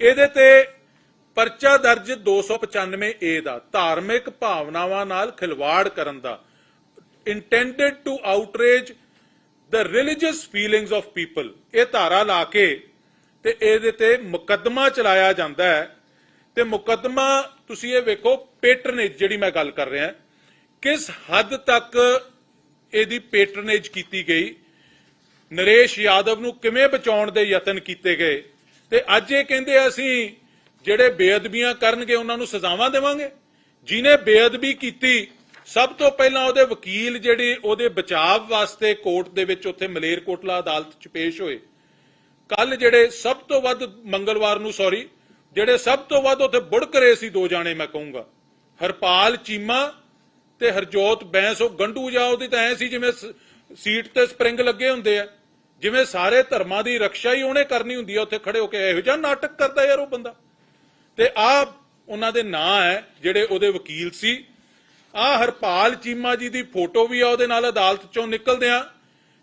ਇਹਦੇ ਤੇ ਪਰਚਾ ਦਰਜ 295 ਏ ਦਾ, ਧਾਰਮਿਕ ਭਾਵਨਾਵਾਂ ਨਾਲ ਖਿਲਵਾੜ ਕਰਨ ਦਾ, intended to outrage the religious feelings of people ਇਹ ਧਾਰਾ ਲਾ ਕੇ ਤੇ ਇਹਦੇ ਤੇ ਮੁਕੱਦਮਾ ਚਲਾਇਆ ਜਾਂਦਾ ਹੈ। ਤੇ ਮੁਕੱਦਮਾ, ਤੁਸੀਂ ਇਹ ਵੇਖੋ ਪੈਟਰਨੇਜ ਜਿਹੜੀ ਮੈਂ ਗੱਲ ਕਰ ਰਿਹਾ, ਕਿਸ ਹੱਦ ਤੱਕ ਇਹਦੀ ਪੈਟਰਨੇਜ ਕੀਤੀ ਗਈ? ਨਰੇਸ਼ ਯਾਦਵ ਨੂੰ ਕਿਵੇਂ ਬਚਾਉਣ ਦੇ ਯਤਨ ਕੀਤੇ ਗਏ? ਤੇ ਅੱਜ ਇਹ ਕਹਿੰਦੇ ਅਸੀਂ ਜਿਹੜੇ ਬੇਅਦਬੀਆਂ ਕਰਨਗੇ ਉਹਨਾਂ ਨੂੰ ਸਜ਼ਾਵਾਂ ਦੇਵਾਂਗੇ। ਜਿਨੇ ਬੇਅਦਬੀ ਕੀਤੀ, ਸਭ ਤੋਂ ਪਹਿਲਾਂ ਉਹਦੇ ਵਕੀਲ ਜਿਹੜੇ ਉਹਦੇ ਬਚਾਅ ਵਾਸਤੇ ਕੋਰਟ ਦੇ ਵਿੱਚ ਉੱਥੇ ਮਲੇਰਕੋਟਲਾ ਅਦਾਲਤ 'ਚ ਪੇਸ਼ ਹੋਏ। ਕੱਲ ਜਿਹੜੇ ਸਭ ਤੋਂ ਵੱਧ ਮੰਗਲਵਾਰ ਨੂੰ ਸੌਰੀ ਜਿਹੜੇ ਸਭ ਤੋਂ ਵੱਧ ਉੱਥੇ ਬੁੜਕ ਰਹੇ ਸੀ ਦੋ ਜਾਣੇ, ਮੈਂ ਕਹੂੰਗਾ। ਹਰਪਾਲ ਚੀਮਾ ਤੇ ਹਰਜੋਤ ਬੈਂਸ, ਉਹ ਗੰਡੂ ਜਾ ਉਹਦੀ ਤਾਂ ਐ ਸੀ ਜਿਵੇਂ ਸੀਟ ਤੇ ਸਪਰਿੰਗ ਲੱਗੇ ਹੁੰਦੇ ਆ। ਜਿਵੇਂ ਸਾਰੇ ਧਰਮਾਂ ਦੀ ਰੱਖਿਆ ਹੀ ਉਹਨੇ ਕਰਨੀ ਹੁੰਦੀ ਹੈ ਉੱਥੇ ਖੜੇ ਹੋ ਕੇ ਇਹੋ ਜਿਹਾ ਨਾਟਕ ਕਰਦਾ ਯਾਰ ਉਹ ਬੰਦਾ। ਤੇ ਆ ਉਹਨਾਂ ਦੇ ਨਾਂ ਹੈ, ਜਿਹੜੇ ਉਹਦੇ ਵਕੀਲ ਸੀ। ਆ ਹਰਪਾਲ ਚੀਮਾ ਜੀ ਦੀ ਫੋਟੋ ਵੀ ਆ, ਉਹਦੇ ਨਾਲ ਅਦਾਲਤ ਚੋਂ ਨਿਕਲਦਿਆਂ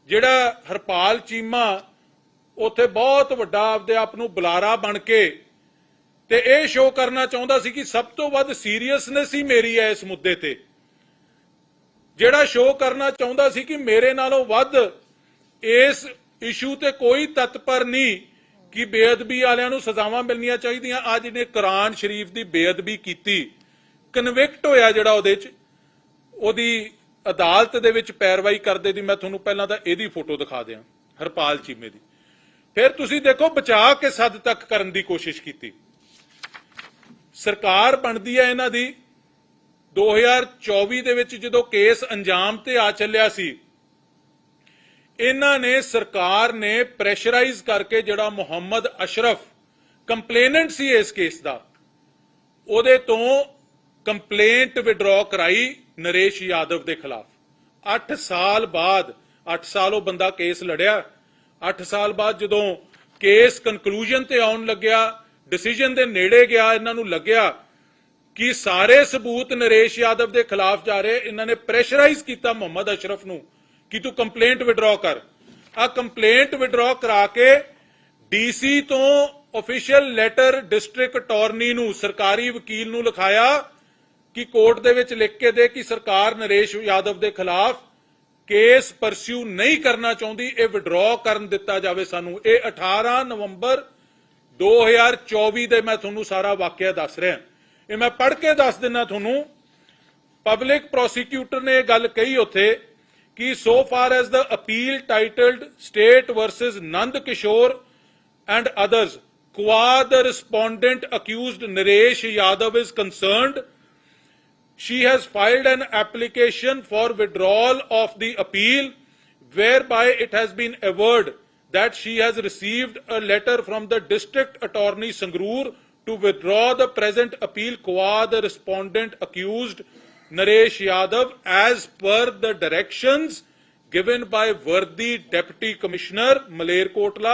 ਜਿਹੜਾ ਹਰਪਾਲ ਚੀਮਾ ਉੱਥੇ ਬਹੁਤ ਵੱਡਾ ਆਪਦੇ ਆਪ ਨੂੰ ਬੁਲਾਰਾ ਬਣ ਕੇ ਤੇ ਇਹ ਸ਼ੋਅ ਕਰਨਾ ਚਾਹੁੰਦਾ ਸੀ ਕਿ ਸਭ ਤੋਂ ਵੱਧ ਸੀਰੀਅਸਨੈਸ ਹੀ ਮੇਰੀ ਹੈ ਇਸ ਮੁੱਦੇ ਤੇ। ਜਿਹੜਾ ਸ਼ੋਅ ਕਰਨਾ ਚਾਹੁੰਦਾ ਸੀ ਕਿ ਮੇਰੇ ਨਾਲੋਂ ਵੱਧ ਇਸ ਇਸ਼ੂ ਤੇ ਕੋਈ ਤਤਪਰ ਨਹੀਂ ਕਿ ਬੇਅਦਬੀ ਵਾਲਿਆਂ ਨੂੰ ਸਜ਼ਾਵਾਂ ਮਿਲਣੀਆਂ ਚਾਹੀਦੀਆਂ। ਅੱਜ ਨੇ ਕੁਰਾਨ ਸ਼ਰੀਫ ਦੀ ਬੇਅਦਬੀ ਕੀਤੀ। ਕਨਵਿਕਟ ਹੋਇਆ ਜਿਹੜਾ ਉਹਦੇ 'ਚ। ਉਹਦੀ ਅਦਾਲਤ ਦੇ ਵਿੱਚ ਪੈਰਵਾਈ ਕਰਦੇ ਦੀ ਮੈਂ ਤੁਹਾਨੂੰ ਪਹਿਲਾਂ ਤਾਂ ਇਹਦੀ ਫੋਟੋ ਦਿਖਾ ਦਿਆਂ, ਹਰਪਾਲ ਚੀਮੇ ਦੀ। ਫਿਰ ਤੁਸੀਂ ਦੇਖੋ ਬਚਾ ਕੇ ਸੱਦ ਤੱਕ ਕਰਨ ਦੀ ਕੋਸ਼ਿਸ਼ ਕੀਤੀ। ਸਰਕਾਰ ਬਣਦੀ ਹੈ ਇਹਨਾਂ ਦੀ। 2024 ਦੇ ਵਿੱਚ ਜਦੋਂ ਕੇਸ ਅੰਜਾਮ ਤੇ ਆ ਚੱਲਿਆ ਸੀ ਇਹਨਾਂ ਨੇ ਸਰਕਾਰ ਨੇ ਪ੍ਰੈਸ਼ਰਾਈਜ਼ ਕਰਕੇ ਜਿਹੜਾ ਮੁਹੰਮਦ ਅਸ਼ਰਫ ਕੰਪਲੇਨੈਂਟ ਸੀ ਇਸ ਕੇਸ ਦਾ, ਉਹਦੇ ਤੋਂ ਕੰਪਲੇਂਟ ਵਿਡਰਾਅ ਕਰਾਈ ਨਰੇਸ਼ ਯਾਦਵ ਦੇ ਖਿਲਾਫ। 8 ਸਾਲ ਬਾਅਦ 8 ਸਾਲ ਉਹ ਬੰਦਾ ਕੇਸ ਲੜਿਆ। 8 ਸਾਲ ਬਾਅਦ ਜਦੋਂ ਕੇਸ ਕਨਕਲੂਜਨ ਤੇ ਆਉਣ ਲੱਗਿਆ ਡਿਸੀਜਨ ਦੇ ਨੇੜੇ ਗਿਆ, ਇਹਨਾਂ ਨੂੰ ਲੱਗਿਆ ਕਿ ਸਾਰੇ ਸਬੂਤ ਨਰੇਸ਼ ਯਾਦਵ ਦੇ ਖਿਲਾਫ ਜਾ ਰਹੇ, ਇਹਨਾਂ ਨੇ ਪ੍ਰੈਸ਼ਰਾਈਜ਼ ਕੀਤਾ ਮੁਹੰਮਦ ਅਸ਼ਰਫ ਨੂੰ। ਕਿ ਤੂੰ ਕੰਪਲੇਂਟ ਵਿਡਰਾਅ ਕਰ। ਆ ਕੰਪਲੇਂਟ ਵਿਡਰਾਅ ਕਰਾ ਕੇ ਡੀਸੀ ਤੋਂ ਅਫੀਸ਼ੀਅਲ ਲੈਟਰ ਡਿਸਟ੍ਰਿਕਟ ਅਟਾਰਨੀ ਨੂੰ, ਸਰਕਾਰੀ ਵਕੀਲ ਨੂੰ ਲਿਖਾਇਆ ਕਿ ਕੋਰਟ ਦੇ ਵਿੱਚ ਲਿਖ ਕੇ ਦੇ ਕਿ ਸਰਕਾਰ ਨਰੇਸ਼ ਯਾਦਵ ਦੇ ਖਿਲਾਫ ਕੇਸ ਪਰਸਿਊ ਨਹੀਂ ਕਰਨਾ ਚਾਹੁੰਦੀ, ਇਹ ਵਿਡਰਾਅ ਕਰਨ ਦਿੱਤਾ ਜਾਵੇ ਸਾਨੂੰ। ਇਹ 18 ਨਵੰਬਰ 2024 ਦੇ ਮੈਂ ਤੁਹਾਨੂੰ ਸਾਰਾ ਵਾਕਿਆ ਦੱਸ ਰਿਹਾ। ਇਹ ਮੈਂ ਪੜ੍ਹ ਕੇ ਦੱਸ ਦਿੰਦਾ ਤੁਹਾਨੂੰ। ਪਬਲਿਕ ਪ੍ਰੋਸੀਕਿਊਟਰ ਨੇ ਇਹ ਗੱਲ ਕਹੀ ਉੱਥੇ कि so far as the appeal titled State versus Nand Kishore and others, qua the respondent accused Nareesh Yadav is concerned, she has filed an application for withdrawal of the appeal whereby it has been averred that she has received a letter from the district attorney Sangrur to withdraw the present appeal. Qua the respondent accused Naresh Yadav, as per the directions given by worthy deputy commissioner Malerkotla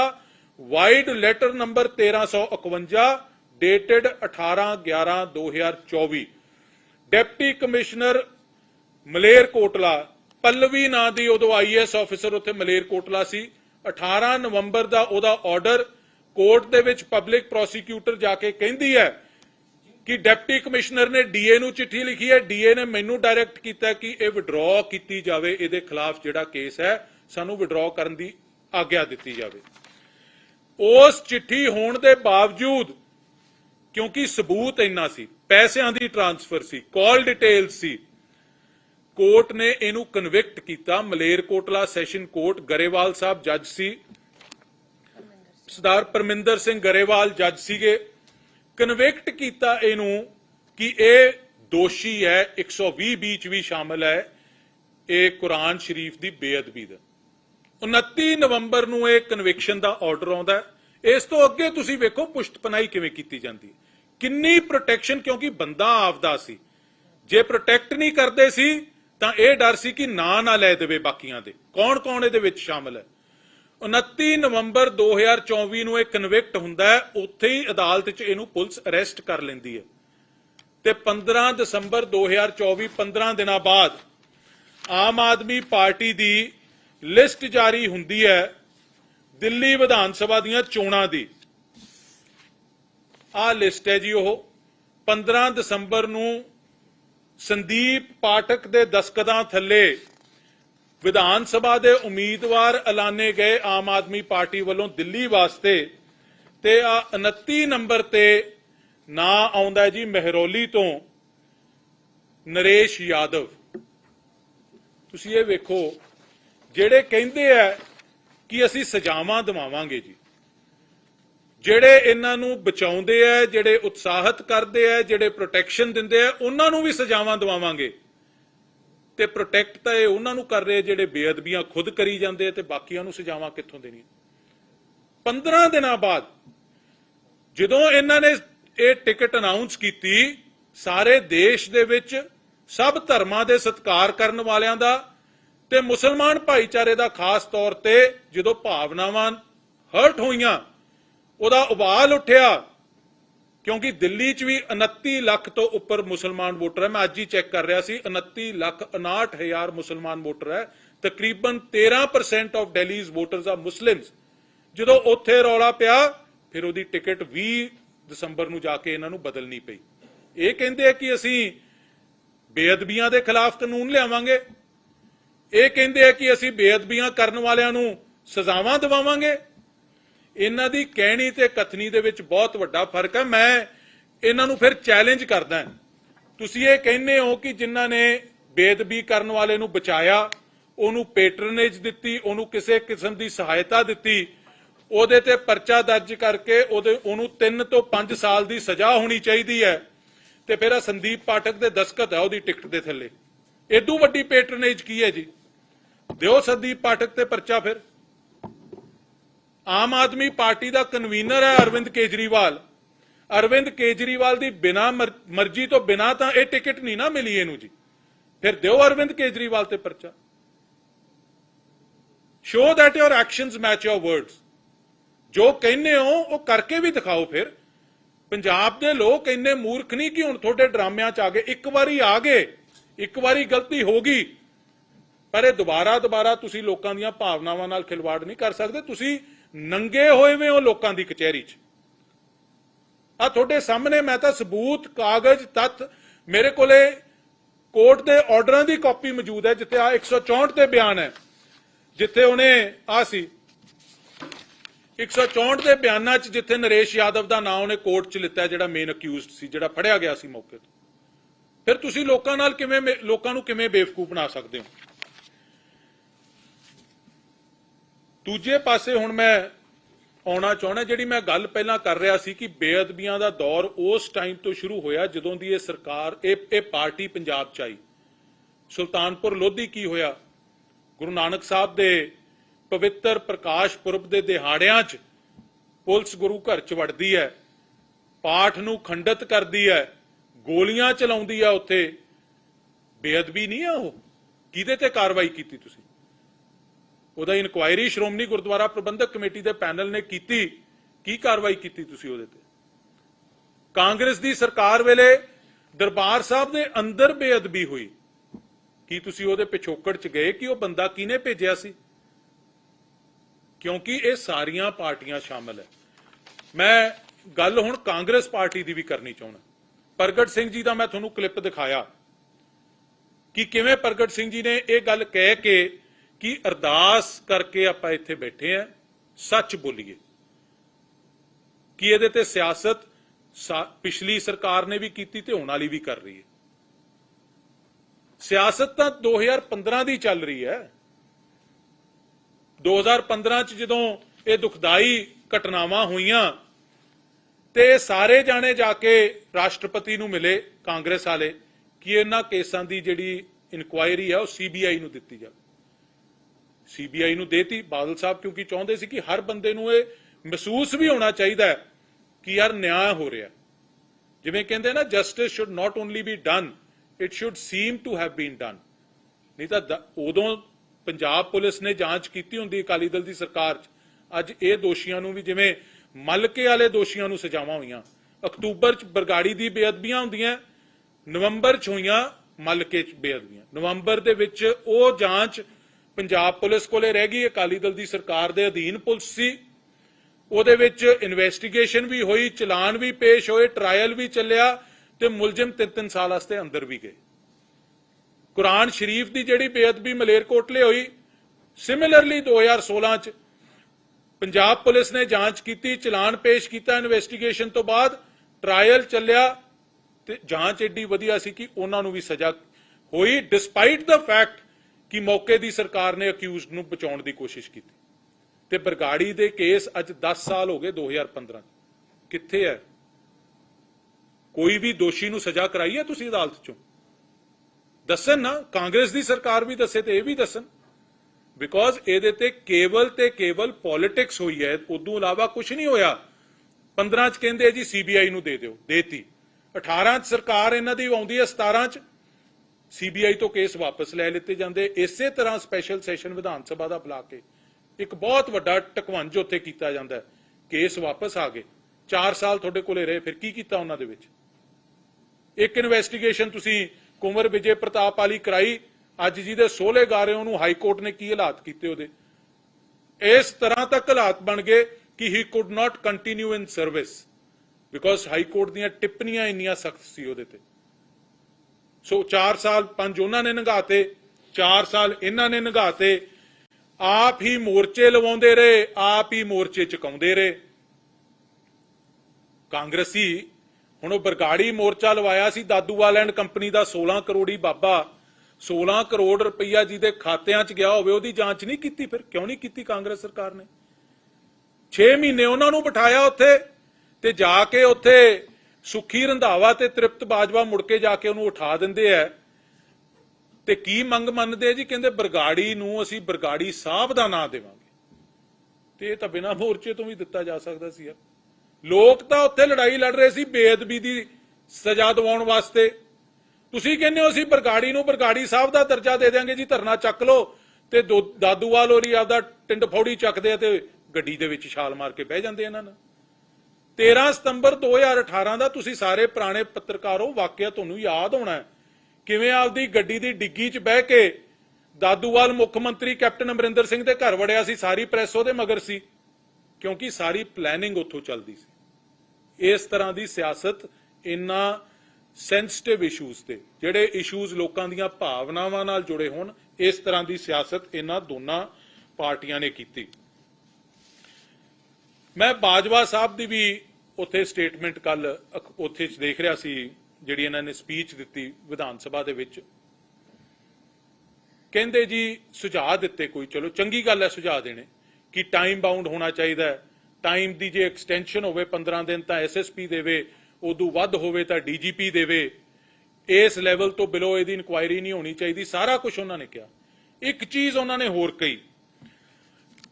vide letter number 1351 dated 18/11/2024 deputy commissioner Malerkotla Pallavi ਨਾਂ ਦੀ ਉਦੋਂ is officer ਉੱਥੇ ਮਲੇਰਕੋਟਲਾ ਸੀ। 18 ਨਵੰਬਰ ਦਾ ਉਹਦਾ order court ਦੇ ਵਿੱਚ public prosecutor ਜਾ ਕੇ ਕਹਿੰਦੀ ਹੈ ਕਿ ਡਿਪਟੀ ਕਮਿਸ਼ਨਰ ਨੇ ਡੀਏ ਨੂੰ ਚਿੱਠੀ ਲਿਖੀ ਹੈ। ਡੀਏ ਨੇ ਮੈਨੂੰ ਡਾਇਰੈਕਟ ਕੀਤਾ ਕਿ ਇਹ ਵਿਡਰਾਅ ਕੀਤੀ ਜਾਵੇ। ਇਹਦੇ ਖਿਲਾਫ ਜਿਹੜਾ ਕੇਸ ਹੈ, ਸਾਨੂੰ ਵਿਡਰਾਅ ਕਰਨ ਦੀ ਆਗਿਆ ਦਿੱਤੀ ਜਾਵੇ। ਉਸ ਚਿੱਠੀ ਹੋਣ ਦੇ ਬਾਵਜੂਦ, ਕਿਉਂਕਿ ਸਬੂਤ ਇੰਨਾ ਸੀ, ਪੈਸਿਆਂ ਦੀ ਟ੍ਰਾਂਸਫਰ ਸੀ ਕਾਲ ਡਿਟੇਲ ਸੀ, ਕੋਰਟ ਨੇ ਇਹਨੂੰ ਕਨਵਿਕਟ ਕੀਤਾ। ਮਲੇਰਕੋਟਲਾ ਸੈਸ਼ਨ ਕੋਰਟ, ਗਰੇਵਾਲ ਸਾਹਿਬ ਜੱਜ ਸੀ। ਸਰਦਾਰ ਪਰਮਿੰਦਰ ਸਿੰਘ ਗਰੇਵਾਲ ਜੱਜ ਸੀਗੇ। ਕਨਵਿਕਟ ਕੀਤਾ ਇਹਨੂੰ ਕਿ ਇਹ ਦੋਸ਼ੀ ਹੈ 120 ਵਿੱਚ ਵੀ ਸ਼ਾਮਲ ਹੈ, ਇਹ ਕੁਰਾਨ ਸ਼ਰੀਫ ਦੀ ਬੇਅਦਬੀ ਦਾ। 29 ਨਵੰਬਰ ਨੂੰ ਇਹ ਕਨਵਿਕਸ਼ਨ ਦਾ ਆਰਡਰ ਆਉਂਦਾ ਇਸ ਤੋਂ ਅੱਗੇ ਤੁਸੀਂ ਵੇਖੋ ਪੁਸ਼ਤਪਨਾਈ ਕਿਵੇਂ ਕੀਤੀ ਜਾਂਦੀ ਹੈ। ਕਿੰਨੀ ਪ੍ਰੋਟੈਕਸ਼ਨ ਕਿਉਂਕਿ ਬੰਦਾ ਆਪਦਾ ਸੀ। ਜੇ ਪ੍ਰੋਟੈਕਟ ਨਹੀਂ ਕਰਦੇ ਸੀ, ਤਾਂ ਇਹ ਡਰ ਸੀ ਕਿ ਨਾਂ ਨਾ ਲੈ ਦੇਵੇ ਬਾਕੀਆਂ ਦੇ। ਕੌਣ ਕੌਣ ਇਹਦੇ ਵਿੱਚ ਸ਼ਾਮਲ ਹੈ? 29 ਨਵੰਬਰ 2024 ਨੂੰ ਇਹ ਕਨਵਿਕਟ ਹੁੰਦਾ ਹੈ, ਉੱਥੇ ਹੀ ਅਦਾਲਤ 'ਚ ਇਹਨੂੰ ਪੁਲਿਸ ਅਰੈਸਟ ਕਰ ਲੈਂਦੀ ਹੈ। ਤੇ 15 ਦਸੰਬਰ 2024 15 ਦਿਨਾਂ ਬਾਅਦ ਆਮ ਆਦਮੀ ਪਾਰਟੀ ਦੀ ਲਿਸਟ ਜਾਰੀ ਹੁੰਦੀ ਹੈ ਦਿੱਲੀ ਵਿਧਾਨ ਸਭਾ ਦੀਆਂ ਚੋਣਾਂ ਦੀ। ਆ ਲਿਸਟ ਹੈ ਜੀ ਉਹ 15 ਦਸੰਬਰ ਨੂੰ ਸੰਦੀਪ ਪਾਠਕ ਦੇ ਦਸਕਦਾਂ ਥੱਲੇ ਵਿਧਾਨ ਸਭਾ ਦੇ ਉਮੀਦਵਾਰ ਐਲਾਨੇ ਗਏ ਆਮ ਆਦਮੀ ਪਾਰਟੀ ਵੱਲੋਂ ਦਿੱਲੀ ਵਾਸਤੇ ਤੇ ਆ 29 ਨੰਬਰ ਤੇ ਨਾਂ ਆਉਂਦਾ ਜੀ ਮਹਿਰੋਲੀ ਤੋਂ ਨਰੇਸ਼ ਯਾਦਵ। ਤੁਸੀਂ ਇਹ ਵੇਖੋ, ਜਿਹੜੇ ਕਹਿੰਦੇ ਆ ਕਿ ਅਸੀਂ ਸਜ਼ਾਵਾਂ ਦਿਵਾਵਾਂਗੇ ਜੀ। ਜਿਹੜੇ ਇਹਨਾਂ ਨੂੰ ਬਚਾਉਂਦੇ ਆ, ਜਿਹੜੇ ਉਤਸ਼ਾਹਿਤ ਕਰਦੇ ਆ, ਜਿਹੜੇ ਪ੍ਰੋਟੈਕਸ਼ਨ ਦਿੰਦੇ ਆ, ਉਹਨਾਂ ਨੂੰ ਵੀ ਸਜ਼ਾਵਾਂ ਦਿਵਾਵਾਂਗੇ। ਤੇ ਪ੍ਰੋਟੈਕਟ ਤਾਂ ਇਹ ਉਹਨਾਂ ਨੂੰ ਕਰ ਰਹੇ ਜਿਹੜੇ ਬੇਅਦਬੀਆਂ ਖੁਦ ਕਰੀ ਜਾਂਦੇ ਤੇ ਬਾਕੀਆਂ ਨੂੰ ਸਜ਼ਾਵਾਂ ਕਿੱਥੋਂ ਦੇਣੀਆਂ? 15 ਦਿਨਾਂ ਬਾਅਦ ਜਦੋਂ ਇਹਨਾਂ ਨੇ ਇਹ ਟਿਕਟ ਅਨਾਉਂਸ ਕੀਤੀ, ਸਾਰੇ ਦੇਸ਼ ਦੇ ਵਿੱਚ ਸਭ ਧਰਮਾਂ ਦੇ ਸਤਿਕਾਰ ਕਰਨ ਵਾਲਿਆਂ ਦਾ ਤੇ ਮੁਸਲਮਾਨ ਭਾਈਚਾਰੇ ਦਾ ਖਾਸ ਤੌਰ ਤੇ ਜਦੋਂ ਭਾਵਨਾਵਾਂ ਹਰਟ ਹੋਈਆਂ, ਉਹਦਾ ਉਬਾਲ ਉੱਠਿਆ ਕਿਉਂਕਿ ਦਿੱਲੀ 'ਚ ਵੀ 29 ਲੱਖ ਤੋਂ ਉੱਪਰ ਮੁਸਲਮਾਨ ਵੋਟਰ ਹੈ। ਮੈਂ ਅੱਜ ਹੀ ਚੈੱਕ ਕਰ ਰਿਹਾ ਸੀ 29 ਲੱਖ 59 ਹਜ਼ਾਰ ਮੁਸਲਮਾਨ ਵੋਟਰ ਹੈ। ਤਕਰੀਬਨ 13% of Delhi's voters are Muslims ਜਦੋਂ ਉੱਥੇ ਰੌਲਾ ਪਿਆ, ਫਿਰ ਉਹਦੀ ਟਿਕਟ 20 ਦਸੰਬਰ ਨੂੰ ਜਾ ਕੇ ਇਹਨਾਂ ਨੂੰ ਬਦਲਣੀ ਪਈ। ਇਹ ਕਹਿੰਦੇ ਆ ਕਿ ਅਸੀਂ ਬੇਅਦਬੀਆਂ ਦੇ ਖਿਲਾਫ ਕਾਨੂੰਨ ਲਿਆਵਾਂਗੇ। ਇਹ ਕਹਿੰਦੇ ਆ ਕਿ ਅਸੀਂ ਬੇਅਦਬੀਆਂ ਕਰਨ ਵਾਲਿਆਂ ਨੂੰ ਸਜ਼ਾਵਾਂ ਦਿਵਾਵਾਂਗੇ। ਇਹਨਾਂ ਦੀ ਕਹਿਣੀ ਤੇ ਕਥਨੀ ਦੇ ਵਿੱਚ ਬਹੁਤ ਵੱਡਾ ਫ਼ਰਕ ਹੈ। ਮੈਂ ਇਹਨਾਂ ਨੂੰ ਫਿਰ ਚੈਲੰਜ ਕਰਦਾ ਤੁਸੀਂ ਇਹ ਕਹਿੰਦੇ ਹੋ ਕਿ ਜਿਨ੍ਹਾਂ ਨੇ ਬੇਦਬੀ ਕਰਨ ਵਾਲੇ ਨੂੰ ਬਚਾਇਆ, ਉਹਨੂੰ ਪੈਟਰਨੇਜ ਦਿੱਤੀ, ਉਹਨੂੰ ਕਿਸੇ ਕਿਸਮ ਦੀ ਸਹਾਇਤਾ ਦਿੱਤੀ, ਉਹਦੇ ਤੇ ਪਰਚਾ ਦਰਜ ਕਰਕੇ ਉਹਦੇ, ਉਹਨੂੰ 3 ਤੋਂ 5 ਸਾਲ ਦੀ ਸਜ਼ਾ ਹੋਣੀ ਚਾਹੀਦੀ ਹੈ। ਤੇ ਫਿਰ ਆ ਸੰਦੀਪ ਪਾਠਕ ਦੇ ਦਸਖਤ ਹੈ ਉਹਦੀ ਟਿਕਟ ਦੇ ਥੱਲੇ। ਏਦੂ ਵੱਡੀ ਪੈਟਰਨੇਜ ਕੀ ਹੈ ਜੀ? ਦਿਓ ਸੰਦੀਪ ਪਾਠਕ ਤੇ ਪਰਚਾ ਫਿਰ। ਆਮ ਆਦਮੀ ਪਾਰਟੀ ਦਾ ਕਨਵੀਨਰ ਹੈ ਅਰਵਿੰਦ ਕੇਜਰੀਵਾਲ। ਅਰਵਿੰਦ ਕੇਜਰੀਵਾਲ ਦੀ ਬਿਨਾ ਮਰਜ਼ੀ ਤੋਂ ਬਿਨਾ ਤਾਂ ਇਹ ਟਿਕਟ ਨਹੀਂ ਨਾ ਮਿਲੀ ਇਹਨੂੰ ਜੀ। ਫਿਰ ਦਿਓ ਅਰਵਿੰਦ ਕੇਜਰੀਵਾਲ ਤੇ ਪਰਚਾ। Show that your actions match your words ਜੋ ਕਹਿੰਦੇ ਹੋ, ਉਹ ਕਰਕੇ ਵੀ ਦਿਖਾਓ ਫਿਰ। ਪੰਜਾਬ ਦੇ ਲੋਕ ਇੰਨੇ ਮੂਰਖ ਨਹੀਂ ਕਿ ਹੁਣ ਤੁਹਾਡੇ ਡਰਾਮਿਆਂ 'ਚ ਆ ਗਏ। ਇੱਕ ਵਾਰੀ ਆ ਗਏ, ਇੱਕ ਵਾਰੀ ਗਲਤੀ ਹੋ ਗਈ। ਪਰ ਇਹ ਦੁਬਾਰਾ ਦੁਬਾਰਾ ਤੁਸੀਂ ਲੋਕਾਂ ਦੀਆਂ ਭਾਵਨਾਵਾਂ ਨਾਲ ਖਿਲਵਾੜ ਨਹੀਂ ਕਰ ਸਕਦੇ। ਤੁਸੀਂ ਨੰਗੇ ਹੋਏ ਵੇ ਉਹ ਲੋਕਾਂ ਦੀ ਕਚਹਿਰੀ 'ਚ। ਆ ਤੁਹਾਡੇ ਸਾਹਮਣੇ ਮੈਂ ਤਾਂ ਸਬੂਤ, ਕਾਗਜ਼ ਤੱਤ ਮੇਰੇ ਕੋਲੇ ਕੋਰਟ ਦੇ ਆਰਡਰਾਂ ਦੀ ਕਾਪੀ ਮੌਜੂਦ ਹੈ, ਜਿੱਥੇ ਆ 164 ਤੇ ਬਿਆਨ ਹੈ। ਜਿੱਥੇ ਉਹਨੇ ਆ ਸੀ 164 ਦੇ ਬਿਆਨਾਂ 'ਚ ਜਿੱਥੇ ਨਰੇਸ਼ ਯਾਦਵ ਦਾ ਨਾਮ ਉਹਨੇ ਕੋਰਟ 'ਚ ਲਿੱਤਾ ਜਿਹੜਾ ਮੇਨ ਅਕਿਊਜ਼ਡ ਸੀ, ਜਿਹੜਾ ਫੜਿਆ ਗਿਆ ਸੀ ਮੌਕੇ ਤੋਂ। ਫਿਰ ਤੁਸੀਂ ਲੋਕਾਂ ਨਾਲ ਕਿਵੇਂ ਲੋਕਾਂ ਨੂੰ ਕਿਵੇਂ ਬੇਵਕੂਫ ਬਣਾ ਸਕਦੇ ਹੋ? ਦੂਜੇ ਪਾਸੇ ਹੁਣ ਮੈਂ ਆਉਣਾ ਚਾਹੁੰਦਾ, ਜਿਹੜੀ ਮੈਂ ਗੱਲ ਪਹਿਲਾਂ ਕਰ ਰਿਹਾ ਸੀ ਕਿ ਬੇਅਦਬੀਆਂ ਦਾ ਦੌਰ ਉਸ ਟਾਈਮ ਤੋਂ ਸ਼ੁਰੂ ਹੋਇਆ ਜਦੋਂ ਦੀ ਇਹ ਸਰਕਾਰ, ਇਹ ਇਹ ਪਾਰਟੀ ਪੰਜਾਬ ਚ ਆਈ। ਸੁਲਤਾਨਪੁਰ ਲੋਧੀ ਕੀ ਹੋਇਆ? ਗੁਰੂ ਨਾਨਕ ਸਾਹਿਬ ਦੇ ਪਵਿੱਤਰ ਪ੍ਰਕਾਸ਼ ਪੁਰਬ ਦੇ ਦਿਹਾੜਿਆਂ 'ਚ ਪੁਲਿਸ ਗੁਰੂ ਘਰ 'ਚ ਵੜਦੀ ਹੈ, ਪਾਠ ਨੂੰ ਖੰਡਿਤ ਕਰਦੀ ਹੈ, ਗੋਲੀਆਂ ਚਲਾਉਂਦੀ ਆ ਉੱਥੇ। ਬੇਅਦਬੀ ਨਹੀਂ ਆ ਉਹ? ਕਿਹਦੇ ਤੇ ਕਾਰਵਾਈ ਕੀਤੀ ਤੁਸੀਂ? ਉਹਦਾ ਇਨਕੁਆਇਰੀ ਸ਼੍ਰੋਮਣੀ ਗੁਰਦੁਆਰਾ ਪ੍ਰਬੰਧਕ ਕਮੇਟੀ ਦੇ ਪੈਨਲ ਨੇ ਕੀਤੀ। ਕੀ ਕਾਰਵਾਈ ਕੀਤੀ ਤੁਸੀਂ ਉਹਦੇ ਤੇ? ਕਾਂਗਰਸ ਦੀ ਸਰਕਾਰ ਵੇਲੇ ਦਰਬਾਰ ਸਾਹਿਬ ਦੇ ਅੰਦਰ ਬੇਅਦਬੀ ਹੋਈ। ਕੀ ਤੁਸੀਂ ਉਹਦੇ ਪਿਛੋਕੜ ਚ ਗਏ ਕਿ ਉਹ ਬੰਦਾ ਕਿਹਨੇ ਭੇਜਿਆ ਸੀ? ਕਿਉਂਕਿ ਇਹ ਸਾਰੀਆਂ ਪਾਰਟੀਆਂ ਸ਼ਾਮਲ ਹੈ। ਮੈਂ ਗੱਲ ਹੁਣ ਕਾਂਗਰਸ ਪਾਰਟੀ ਦੀ ਵੀ ਕਰਨੀ ਚਾਹੁੰਦਾ। ਪ੍ਰਗਟ ਸਿੰਘ ਜੀ ਦਾ ਮੈਂ ਤੁਹਾਨੂੰ ਕਲਿੱਪ ਦਿਖਾਇਆ। ਕਿ ਕਿਵੇਂ ਪ੍ਰਗਟ ਸਿੰਘ ਜੀ ਨੇ ਇਹ ਗੱਲ ਕਹਿ ਕੇ ਕਿ ਅਰਦਾਸ ਕਰਕੇ ਆਪਾਂ ਇੱਥੇ ਬੈਠੇ ਆ, ਸੱਚ ਬੋਲੀਏ। ਕਿ ਇਹਦੇ ਤੇ ਸਿਆਸਤ ਸਾ- ਪਿਛਲੀ ਸਰਕਾਰ ਨੇ ਵੀ ਕੀਤੀ ਤੇ ਹੁਣ ਵਾਲੀ ਵੀ ਕਰ ਰਹੀ ਹੈ। ਸਿਆਸਤ ਤਾਂ 2015 ਦੀ ਚੱਲ ਰਹੀ ਹੈ। 2015 ਚ ਜਦੋਂ ਇਹ ਦੁਖਦਾਈ ਘਟਨਾਵਾਂ ਹੋਈਆਂ ਤੇ ਸਾਰੇ ਜਾਣੇ ਜਾ ਕੇ ਰਾਸ਼ਟਰਪਤੀ ਨੂੰ ਮਿਲੇ, ਕਾਂਗਰਸ ਵਾਲੇ, ਕਿ ਇਹਨਾਂ ਕੇਸਾਂ ਦੀ ਜਿਹੜੀ ਇਨਕੁਆਇਰੀ ਹੈ ਉਹ ਸੀਬੀਆਈ ਨੂੰ ਦਿੱਤੀ ਜਾਵੇ। ਸੀਬੀਆਈ ਨੂੰ ਦੇਤੀ। ਬਾਦਲ ਸਾਹਿਬ ਕਿਉਂਕਿ ਚਾਹੁੰਦੇ ਸੀ ਕਿ ਹਰ ਬੰਦੇ ਨੂੰ ਇਹ ਮਹਿਸੂਸ ਵੀ ਹੋਣਾ ਚਾਹੀਦਾ ਕਿ ਯਾਰ ਨਿਆਂ ਹੋ ਰਿਹਾ ਜਿਵੇਂ ਕਹਿੰਦੇ ਨਾ justice should not only be done it should seem to have been done ਨਹੀਂ ਤਾਂ ਉਦੋਂ ਪੰਜਾਬ ਪੁਲਿਸ ਨੇ ਜਾਂਚ ਕੀਤੀ ਹੁੰਦੀ ਅਕਾਲੀ ਦਲ ਦੀ ਸਰਕਾਰ 'ਚ। ਅੱਜ ਇਹ ਦੋਸ਼ੀਆਂ ਨੂੰ ਵੀ ਜਿਵੇਂ ਮਲਕੇ ਵਾਲੇ ਦੋਸ਼ੀਆਂ ਨੂੰ ਸਜ਼ਾਵਾਂ ਹੋਈਆਂ। ਅਕਤੂਬਰ 'ਚ ਬਰਗਾੜੀ ਦੀ ਬੇਅਦਬੀਆਂ ਹੁੰਦੀਆਂ, ਨਵੰਬਰ 'ਚ ਹੋਈਆਂ ਮਲਕੇ 'ਚ ਬੇਅਦਬੀਆਂ। ਨਵੰਬਰ ਦੇ ਵਿੱਚ ਉਹ ਜਾਂਚ ਪੰਜਾਬ ਪੁਲਿਸ ਕੋਲੇ ਰਹਿ ਗਈ, ਅਕਾਲੀ ਦਲ ਦੀ ਸਰਕਾਰ ਦੇ ਅਧੀਨ ਪੁਲਿਸ ਸੀ। ਉਹਦੇ ਵਿੱਚ ਇਨਵੈਸਟੀਗੇਸ਼ਨ ਵੀ ਹੋਈ, ਚਲਾਨ ਵੀ ਪੇਸ਼ ਹੋਏ ਟ੍ਰਾਇਲ ਵੀ ਚੱਲਿਆ ਤੇ ਮੁਲਜ਼ਮ ਤਿੰਨ ਤਿੰਨ ਸਾਲ ਵਾਸਤੇ ਅੰਦਰ ਵੀ ਗਏ। ਕੁਰਾਨ ਸ਼ਰੀਫ ਦੀ ਜਿਹੜੀ ਬੇਅਦਬੀ ਮਲੇਰਕੋਟਲੇ ਹੋਈ ਸਿਮਿਲਰਲੀ 2016 ਚ ਪੰਜਾਬ ਪੁਲਿਸ ਨੇ ਜਾਂਚ ਕੀਤੀ, ਚਲਾਨ ਪੇਸ਼ ਕੀਤਾ ਇਨਵੈਸਟੀਗੇਸ਼ਨ ਤੋਂ ਬਾਅਦ ਟ੍ਰਾਇਲ ਚੱਲਿਆ ਤੇ ਜਾਂਚ ਏਡੀ ਵਧੀਆ ਸੀ ਕਿ ਉਹਨਾਂ ਨੂੰ ਵੀ ਸਜ਼ਾ ਹੋਈ ਡਿਸਪਾਈਟ ਦਾ ਫੈਕਟ ਕਿ ਮੌਕੇ ਦੀ ਸਰਕਾਰ ਨੇ ਅਕਿਊਜ਼ਡ ਨੂੰ ਬਚਾਉਣ ਦੀ ਕੋਸ਼ਿਸ਼ ਕੀਤੀ। ਤੇ ਬਰਗਾੜੀ ਦੇ ਕੇਸ ਅੱਜ 10 ਸਾਲ ਹੋ ਗਏ 2015 ਕਿੱਥੇ ਹੈ? ਕੋਈ ਵੀ ਦੋਸ਼ੀ ਨੂੰ ਸਜ਼ਾ ਕਰਾਈ ਹੈ ਤੁਸੀਂ ਅਦਾਲਤ ਚੋਂ? ਦੱਸਣ ਨਾ, ਕਾਂਗਰਸ ਦੀ ਸਰਕਾਰ ਵੀ ਦੱਸੇ ਤੇ ਇਹ ਵੀ ਦੱਸਣ। ਬਿਕੋਜ਼ ਇਹਦੇ ਤੇ ਕੇਵਲ ਤੇ ਕੇਵਲ ਪੋਲਿਟਿਕਸ ਹੋਈ ਹੈ, ਉਦੋਂ ਇਲਾਵਾ ਕੁਝ ਨਹੀਂ ਹੋਇਆ। 15 ਚ ਕਹਿੰਦੇ ਜੀ ਸੀਬੀਆਈ ਨੂੰ ਦੇ ਦਿਓ, ਦੇਤੀ। 18 ਚ ਸਰਕਾਰ ਇਹਨਾਂ ਦੀ ਆਉਂਦੀ ਹੈ 17 ਚ ਸੀਬੀਆਈ ਤੋਂ ਕੇਸ ਵਾਪਸ ਲੈ ਲਿੱਤੇ ਜਾਂਦੇ। ਇਸੇ ਤਰ੍ਹਾਂ ਸਪੈਸ਼ਲ ਸੈਸ਼ਨ ਵਿਧਾਨ ਸਭਾ ਦਾ ਬੁਲਾ ਕੇ ਇੱਕ ਬਹੁਤ ਵੱਡਾ ਟਕਵੰਜ ਉੱਥੇ ਕੀਤਾ ਜਾਂਦਾ ਕੇਸ ਵਾਪਸ ਆ ਗਏ। 4 ਸਾਲ ਤੁਹਾਡੇ ਕੋਲੇ ਰਹੇ, ਫਿਰ ਕੀ ਕੀਤਾ ਉਹਨਾਂ ਦੇ ਵਿੱਚ? ਇੱਕ ਇਨਵੈਸਟੀਗੇਸ਼ਨ ਤੁਸੀਂ ਕੁੰਵਰ ਵਿਜੇ ਪ੍ਰਤਾਪ ਵਾਲੀ ਕਰਾਈ। ਅੱਜ ਜਿਹਦੇ ਸੋਲੇ ਗਾਰੇ ਉਹਨੂੰ ਹਾਈ ਕੋਰਟ ਨੇ ਕੀ ਹਾਲਾਤ ਕੀਤੇ ਉਹਦੇ? ਇਸ ਤਰ੍ਹਾਂ ਤੱਕ ਹਾਲਾਤ ਬਣ ਗਏ ਕਿ he could not continue in service because high court ਦੀਆਂ ਟਿੱਪਣੀਆਂ ਇੰਨੀਆਂ ਸਖਤ ਸੀ ਉਹਦੇ ਤੇ। ਸੋ 4 ਸਾਲ 5 ਉਹਨਾਂ ਨੇ ਨਗਾਤੇ 4 ਸਾਲ ਇਹਨਾਂ ਨੇ ਨਗਾਤੇ। ਆਪ ਹੀ ਮੋਰਚੇ ਲਵਾਉਂਦੇ ਰਹੇ, ਆਪ ਹੀ ਮੋਰਚੇ ਚੁਕਾਉਂਦੇ ਰਹੇ। ਕਾਂਗਰਸੀ, ਹੁਣ ਉਹ ਬਰਗਾੜੀ ਮੋਰਚਾ ਲਵਾਇਆ ਸੀ ਦਾਦੂਵਾਲ ਐਂਡ ਕੰਪਨੀ ਦਾ 16 ਕਰੋੜੀ ਬਾਬਾ। 16 ਕਰੋੜ ਰੁਪਈਆ ਜਿਹਦੇ ਖਾਤਿਆਂ 'ਚ ਗਿਆ ਹੋਵੇ, ਉਹਦੀ ਜਾਂਚ ਨਹੀਂ ਕੀਤੀ ਫਿਰ, ਕਿਉਂ ਨਹੀਂ ਕੀਤੀ ਕਾਂਗਰਸ ਸਰਕਾਰ ਨੇ? 6 ਮਹੀਨੇ ਉਹਨਾਂ ਨੂੰ ਬਿਠਾਇਆ ਉੱਥੇ, ਤੇ ਜਾ ਕੇ ਉੱਥੇ ਸੁਖੀ ਰੰਧਾਵਾ ਤੇ ਤ੍ਰਿਪਤ ਬਾਜਵਾ ਮੁੜ ਕੇ ਜਾ ਕੇ ਉਹਨੂੰ ਉਠਾ ਦਿੰਦੇ ਐ। ਤੇ ਕੀ ਮੰਗ ਮੰਨਦੇ ਜੀ? ਕਹਿੰਦੇ ਬਰਗਾੜੀ ਨੂੰ ਅਸੀਂ ਬਰਗਾੜੀ ਸਾਹਿਬ ਦਾ ਨਾਂ ਦੇਵਾਂਗੇ। ਤੇ ਇਹ ਤਾਂ ਬਿਨਾਂ ਮੋਰਚੇ ਤੋਂ ਵੀ ਦਿੱਤਾ ਜਾ ਸਕਦਾ ਸੀ ਯਾਰ। ਲੋਕ ਤਾਂ ਉੱਥੇ ਲੜਾਈ ਲੜ ਰਹੇ ਸੀ ਬੇਅਦਬੀ ਦੀ ਸਜ਼ਾ ਦਿਵਾਉਣ ਵਾਸਤੇ। ਤੁਸੀਂ ਕਹਿੰਦੇ ਹੋ ਅਸੀਂ ਬਰਗਾੜੀ ਨੂੰ ਬਰਗਾੜੀ ਸਾਹਿਬ ਦਾ ਦਰਜਾ ਦੇ ਦਿਆਂਗੇ ਜੀ, ਧਰਨਾ ਚੱਕ ਲਓ ਤੇ ਦੋ- ਦਾਦੂਵਾਲ ਹੋਰੀ ਆਪਦਾ ਟਿੰਡ ਫੌੜੀ ਚੱਕਦੇ ਆ ਤੇ ਗੱਡੀ ਦੇ ਵਿੱਚ ਛਾਲ ਮਾਰ ਕੇ ਬਹਿ ਜਾਂਦੇ ਇਹਨਾਂ ਨਾਲ। 13 ਸਤੰਬਰ 2018 ਦਾ ਤੁਸੀਂ ਸਾਰੇ ਪੁਰਾਣੇ ਪੱਤਰਕਾਰੋ ਵਾਕਿਆ ਤੁਹਾਨੂੰ ਯਾਦ ਹੋਣਾ ਕਿਵੇਂ ਆਪਦੀ ਗੱਡੀ ਦੀ ਡਿੱਗੀ 'ਚ ਬਹਿ ਕੇ ਦਾਦੂਵਾਲ ਮੁੱਖ ਮੰਤਰੀ ਕੈਪਟਨ ਅਮਰਿੰਦਰ ਸਿੰਘ ਦੇ ਘਰ ਵੜਿਆ ਸੀ, ਸਾਰੀ ਪ੍ਰੈਸ ਉਹਦੇ ਮਗਰ ਸੀ, ਕਿਉਂਕਿ ਸਾਰੀ ਪਲੈਨਿੰਗ ਉੱਥੋਂ ਚੱਲਦੀ ਸੀ। ਇਸ ਤਰ੍ਹਾਂ ਦੀ ਸਿਆਸਤ ਇੰਨਾ ਸੈਂਸਿਟਿਵ ਇਸ਼ੂਜ਼ ਤੇ, ਜਿਹੜੇ ਇਸ਼ੂਜ਼ ਲੋਕਾਂ ਦੀਆਂ ਭਾਵਨਾਵਾਂ ਨਾਲ ਜੁੜੇ ਹੋਣ, ਇਸ ਤਰ੍ਹਾਂ ਦੀ ਸਿਆਸਤ ਇਹਨਾਂ ਦੋਨਾਂ ਪਾਰਟੀਆਂ ਨੇ ਕੀਤੀ। ਮੈਂ ਬਾਜਵਾ ਸਾਹਿਬ ਦੀ ਵੀ ਉੱਥੇ ਸਟੇਟਮੈਂਟ ਕੱਲ ਉੱਥੇ ਚ ਦੇਖ ਰਿਹਾ ਸੀ, ਜਿਹੜੀ ਇਹਨਾਂ ਨੇ ਸਪੀਚ ਦਿੱਤੀ ਵਿਧਾਨ ਸਭਾ ਦੇ ਵਿੱਚ। ਕਹਿੰਦੇ ਜੀ, ਸੁਝਾਅ ਦਿੱਤੇ ਕੋਈ, ਚਲੋ ਚੰਗੀ ਗੱਲ ਹੈ ਸੁਝਾਅ ਦੇਣੇ, ਕਿ ਟਾਈਮ ਬਾਉਂਡ ਹੋਣਾ ਚਾਹੀਦਾ ਟਾਈਮ ਦੀ ਜੇ ਐਕਸਟੈਂਸ਼ਨ ਹੋਵੇ 15 ਦਿਨ ਤਾਂ ਐਸਐਸਪੀ ਦੇਵੇ, ਉਦੋਂ ਵੱਧ ਹੋਵੇ ਤਾਂ ਡੀਜੀਪੀ ਦੇਵੇ। ਇਸ ਲੈਵਲ ਤੋਂ ਬਿਲੋ ਇਹਦੀ ਇਨਕੁਆਇਰੀ ਨਹੀਂ ਹੋਣੀ ਚਾਹੀਦੀ, ਸਾਰਾ ਕੁਝ ਉਹਨਾਂ ਨੇ ਕਿਹਾ। ਇੱਕ ਚੀਜ਼ ਉਹਨਾਂ ਨੇ ਹੋਰ ਕਹੀ,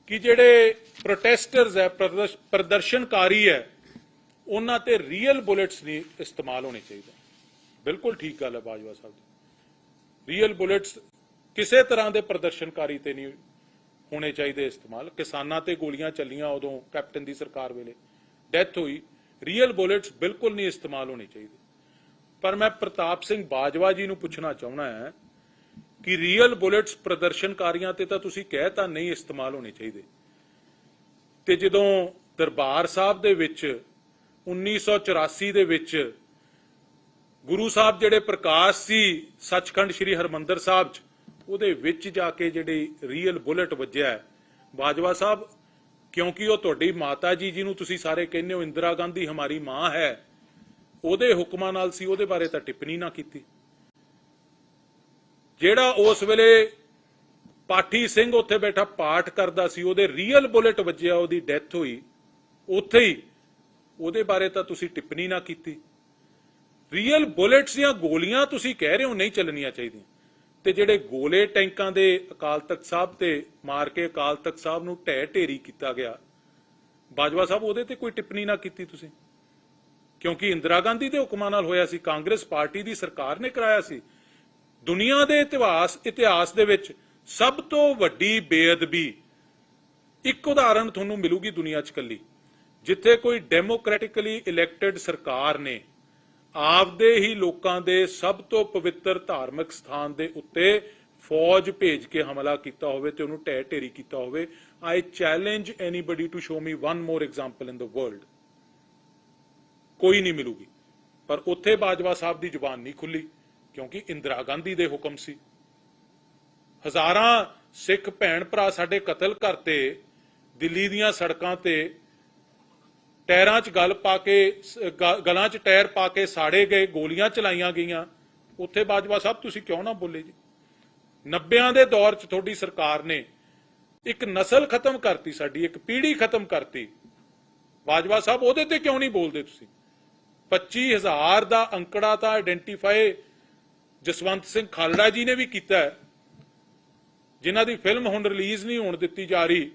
ਕਿ ਜਿਹੜੇ ਪ੍ਰੋਟੈਸਟਰਸ ਹੈ ਪ੍ਰਦਰਸ਼ਨਕਾਰੀ ਹੈ ਉਹਨਾਂ ਤੇ ਰੀਅਲ ਬੁਲੇਟਸ ਨਹੀਂ ਇਸਤੇਮਾਲ ਹੋਣੇ ਚਾਹੀਦਾ ਬਿਲਕੁਲ ਠੀਕ ਗੱਲ ਹੈ ਬਾਜਵਾ ਸਾਹਿਬ ਦੀ। ਰੀਅਲ ਬੁਲੇਟਸ ਕਿਸੇ ਤਰ੍ਹਾਂ ਦੇ ਪ੍ਰਦਰਸ਼ਨਕਾਰੀ ਤੇ ਨਹੀਂ ਹੋਣੇ ਚਾਹੀਦੇ ਇਸਤੇਮਾਲ। ਕਿਸਾਨਾਂ ਤੇ ਗੋਲੀਆਂ ਚੱਲੀਆਂ ਉਦੋਂ ਕੈਪਟਨ ਦੀ ਸਰਕਾਰ ਵੇਲੇ ਡੈਥ ਹੋਈ। ਰੀਅਲ ਬੁਲੇਟਸ ਬਿਲਕੁਲ ਨਹੀਂ ਇਸਤੇਮਾਲ ਹੋਣੇ ਚਾਹੀਦੇ। ਪਰ ਮੈਂ ਪ੍ਰਤਾਪ ਸਿੰਘ ਬਾਜਵਾ ਜੀ ਨੂੰ ਪੁੱਛਣਾ ਚਾਹੁੰਦਾ ਹਾਂ ਕਿ ਰੀਅਲ ਬੁਲੇਟਸ ਪ੍ਰਦਰਸ਼ਨਕਾਰੀਆਂ ਤੇ ਤਾਂ ਤੁਸੀਂ ਕਹਿ ਤਾਂ ਨਹੀਂ ਇਸਤੇਮਾਲ ਹੋਣੇ ਚਾਹੀਦੇ। ਤੇ ਜਦੋਂ ਦਰਬਾਰ ਸਾਹਿਬ ਦੇ ਵਿੱਚ 1984 ਦੇ ਵਿੱਚ ਗੁਰੂ ਸਾਹਿਬ ਜਿਹੜੇ ਪ੍ਰਕਾਸ਼ ਸੀ ਸੱਚਖੰਡ ਸ੍ਰੀ ਹਰਮੰਦਰ ਸਾਹਿਬ ਚ, ਉਹਦੇ ਵਿੱਚ ਜਾ ਕੇ ਜਿਹੜੀ ਰੀਅਲ ਬੁਲਟ ਵੱਜਿਆ ਬਾਜਵਾ ਸਾਹਿਬ, ਕਿਉਂਕਿ ਉਹ ਤੁਹਾਡੀ ਮਾਤਾ ਜੀ, ਜਿਹਨੂੰ ਤੁਸੀਂ ਸਾਰੇ ਕਹਿੰਦੇ ਹੋ ਇੰਦਰਾ ਗਾਂਧੀ ਹਮਾਰੀ ਮਾਂ ਹੈ, ਉਹਦੇ ਹੁਕਮਾਂ ਨਾਲ ਸੀ, ਉਹਦੇ ਬਾਰੇ ਤਾਂ ਟਿੱਪਣੀ ਨਾ ਕੀਤੀ। ਜਿਹੜਾ ਉਸ ਵੇਲੇ ਪਾਠੀ ਸਿੰਘ ਉੱਥੇ ਬੈਠਾ ਪਾਠ ਕਰਦਾ ਸੀ, ਉਹਦੇ ਰੀਅਲ ਬੁਲਟ ਵੱਜਿਆ, ਉਹਦੀ ਡੈਥ ਹੋਈ। ਉੱਥੇ ਹੀ ਉਹਦੇ ਬਾਰੇ ਤਾਂ ਤੁਸੀਂ ਟਿੱਪਣੀ ਨਾ ਕੀਤੀ। ਰੀਅਲ ਬੁਲੇਟਸ ਜਾਂ ਗੋਲੀਆਂ ਤੁਸੀਂ ਕਹਿ ਰਹੇ ਹੋ ਨਹੀਂ ਚੱਲਣੀਆਂ ਚਾਹੀਦੀਆਂ। ਤੇ ਜਿਹੜੇ ਗੋਲੇ ਟੈਂਕਾਂ ਦੇ ਅਕਾਲ ਤਖਤ ਸਾਹਿਬ ਤੇ ਮਾਰ ਕੇ ਅਕਾਲ ਤਖਤ ਸਾਹਿਬ ਨੂੰ ਢਹਿ ਢੇਰੀ ਕੀਤਾ ਗਿਆ, ਬਾਜਵਾ ਸਾਹਿਬ ਉਹਦੇ ਤੇ ਕੋਈ ਟਿੱਪਣੀ ਨਾ ਕੀਤੀ ਤੁਸੀਂ? ਕਿਉਂਕਿ ਇੰਦਰਾ ਗਾਂਧੀ ਦੇ ਹੁਕਮਾਂ ਨਾਲ ਹੋਇਆ ਸੀ, ਕਾਂਗਰਸ ਪਾਰਟੀ ਦੀ ਸਰਕਾਰ ਨੇ ਕਰਾਇਆ ਸੀ। ਦੁਨੀਆ ਦੇ ਇਤਿਹਾਸ ਇਤਿਹਾਸ ਦੇ ਵਿੱਚ ਸਭ ਤੋਂ ਵੱਡੀ ਬੇਅਦਬੀ ਇੱਕ ਉਦਾਹਰਣ ਤੁਹਾਨੂੰ ਮਿਲੂਗੀ ਦੁਨੀਆ 'ਚ ਕੱਲੀ ਜਿੱਥੇ ਕੋਈ ਡੈਮੋਕ੍ਰੈਟਿਕਲੀ ਇਲੈਕਟਿਡ ਸਰਕਾਰ ਨੇ ਆਪਦੇ ਹੀ ਲੋਕਾਂ ਦੇ ਸਭ ਤੋਂ ਪਵਿੱਤਰ ਧਾਰਮਿਕ ਸਥਾਨ ਦੇ ਉੱਤੇ ਫੌਜ ਭੇਜ ਕੇ ਹਮਲਾ ਕੀਤਾ ਹੋਵੇ ਤੇ ਉਹਨੂੰ ਢਹਿ ਢੇਰੀ ਕੀਤਾ ਹੋਵੇ, I challenge anybody to show me one more example in the world ਕੋਈ ਨਹੀਂ ਮਿਲੂਗੀ। ਪਰ ਉੱਥੇ ਬਾਜਵਾ ਸਾਹਿਬ ਦੀ ਜ਼ੁਬਾਨ ਨਹੀਂ ਖੁੱਲੀ, ਕਿਉਂਕਿ ਇੰਦਰਾ ਗਾਂਧੀ ਦੇ ਹੁਕਮ ਸੀ। ਹਜ਼ਾਰਾਂ ਸਿੱਖ ਭੈਣ ਭਰਾ ਸਾਡੇ ਕਤਲ ਕਰਤੇ ਦਿੱਲੀ ਦੀਆਂ ਸੜਕਾਂ ਤੇ ਟਾਇਰਾਂ 'ਚ ਗਲ ਪਾ ਕੇ ਗਲਾਂ 'ਚ ਟਾਇਰ ਪਾ ਕੇ ਸਾੜੇ ਗਏ, ਗੋਲੀਆਂ ਚਲਾਈਆਂ ਗਈਆਂ। ਉੱਥੇ ਬਾਜਵਾ ਸਾਹਿਬ, ਤੁਸੀਂ ਕਿਉਂ ਨਾ ਬੋਲੇ ਜੀ? 90ਆਂ ਦੇ ਦੌਰ 'ਚ ਤੁਹਾਡੀ ਸਰਕਾਰ ਨੇ ਇੱਕ ਨਸਲ ਖਤਮ ਕਰਤੀ ਸਾਡੀ, ਇੱਕ ਪੀੜ੍ਹੀ ਖਤਮ ਕਰਤੀ। ਬਾਜਵਾ ਸਾਹਿਬ, ਉਹਦੇ ਤੇ ਕਿਉਂ ਨਹੀਂ ਬੋਲਦੇ ਤੁਸੀਂ? 25000 ਦਾ ਅੰਕੜਾ ਤਾਂ ਆਇਡੈਂਟੀਫਾਈ ਜਸਵੰਤ ਸਿੰਘ ਖਾਲੜਾ ਜੀ ਨੇ ਵੀ ਕੀਤਾ ਹੈ। ਜਿਨ੍ਹਾਂ ਦੀ ਫਿਲਮ ਹੁਣ ਰਿਲੀਜ਼ ਨਹੀਂ ਹੋਣ ਦਿੱਤੀ ਜਾ ਰਹੀ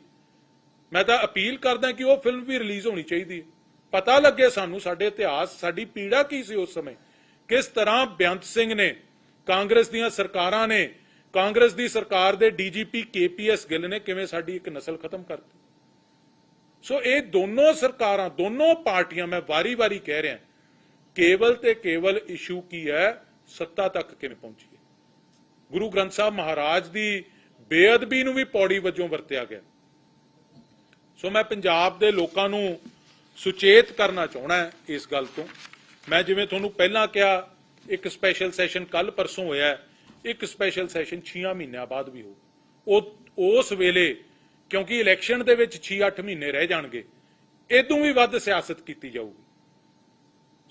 ਮੈਂ ਤਾਂ ਅਪੀਲ ਕਰਦਾ ਕਿ ਉਹ ਫਿਲਮ ਵੀ ਰਿਲੀਜ਼ ਹੋਣੀ ਚਾਹੀਦੀ ਹੈ। ਪਤਾ ਲੱਗੇ ਸਾਨੂੰ ਸਾਡੇ ਇਤਿਹਾਸ, ਸਾਡੀ ਪੀੜਾ ਕੀ ਸੀ ਉਸ ਸਮੇਂ? ਕਿਸ ਤਰ੍ਹਾਂ ਬੇਅੰਤ ਸਿੰਘ ਨੇ, ਕਾਂਗਰਸ ਦੀਆਂ ਸਰਕਾਰਾਂ ਨੇ, ਕਾਂਗਰਸ ਦੀ ਸਰਕਾਰ ਦੇ ਡੀਜੀਪੀ ਕੇਪੀਐਸ ਗਿੱਲ ਨੇ ਕਿਵੇਂ ਸਾਡੀ ਇੱਕ ਨਸਲ ਖਤਮ ਕਰਤੀ? ਸੋ ਇਹ ਦੋਨੋਂ ਸਰਕਾਰਾਂ, ਦੋਨੋਂ ਪਾਰਟੀਆਂ ਮੈਂ ਵਾਰੀ-ਵਾਰੀ ਕਹਿ ਰਿਹਾ, ਕੇਵਲ ਤੇ ਕੇਵਲ ਇਸ਼ੂ ਕੀ ਹੈ? ਸੱਤਾ ਤੱਕ ਕਿਵੇਂ ਪਹੁੰਚੀ ਹੈ? ਗੁਰੂ ਗ੍ਰੰਥ ਸਾਹਿਬ ਮਹਾਰਾਜ ਦੀ ਬੇਅਦਬੀ ਨੂੰ ਵੀ ਪੌੜੀ ਵਜੋਂ ਵਰਤਿਆ ਗਿਆ। ਸੋ ਮੈਂ ਪੰਜਾਬ ਦੇ ਲੋਕਾਂ ਨੂੰ ਸੁਚੇਤ ਕਰਨਾ ਚਾਹਣਾ ਇਸ ਗੱਲ ਤੋਂ। ਮੈਂ ਜਿਵੇਂ ਤੁਹਾਨੂੰ ਪਹਿਲਾਂ ਕਿਹਾ, ਇੱਕ ਸਪੈਸ਼ਲ ਸੈਸ਼ਨ ਕੱਲ ਪਰਸੋਂ ਹੋਇਆ ਇੱਕ ਸਪੈਸ਼ਲ ਸੈਸ਼ਨ 6 ਮਹੀਨਿਆਂ ਬਾਅਦ ਵੀ ਹੋ ਉਹ, ਉਸ ਵੇਲੇ, ਕਿਉਂਕਿ ਇਲੈਕਸ਼ਨ ਦੇ ਵਿੱਚ 6-8 ਮਹੀਨੇ ਰਹਿ ਜਾਣਗੇ ਇਦੋਂ ਵੀ ਵੱਧ ਸਿਆਸਤ ਕੀਤੀ ਜਾਊਗੀ।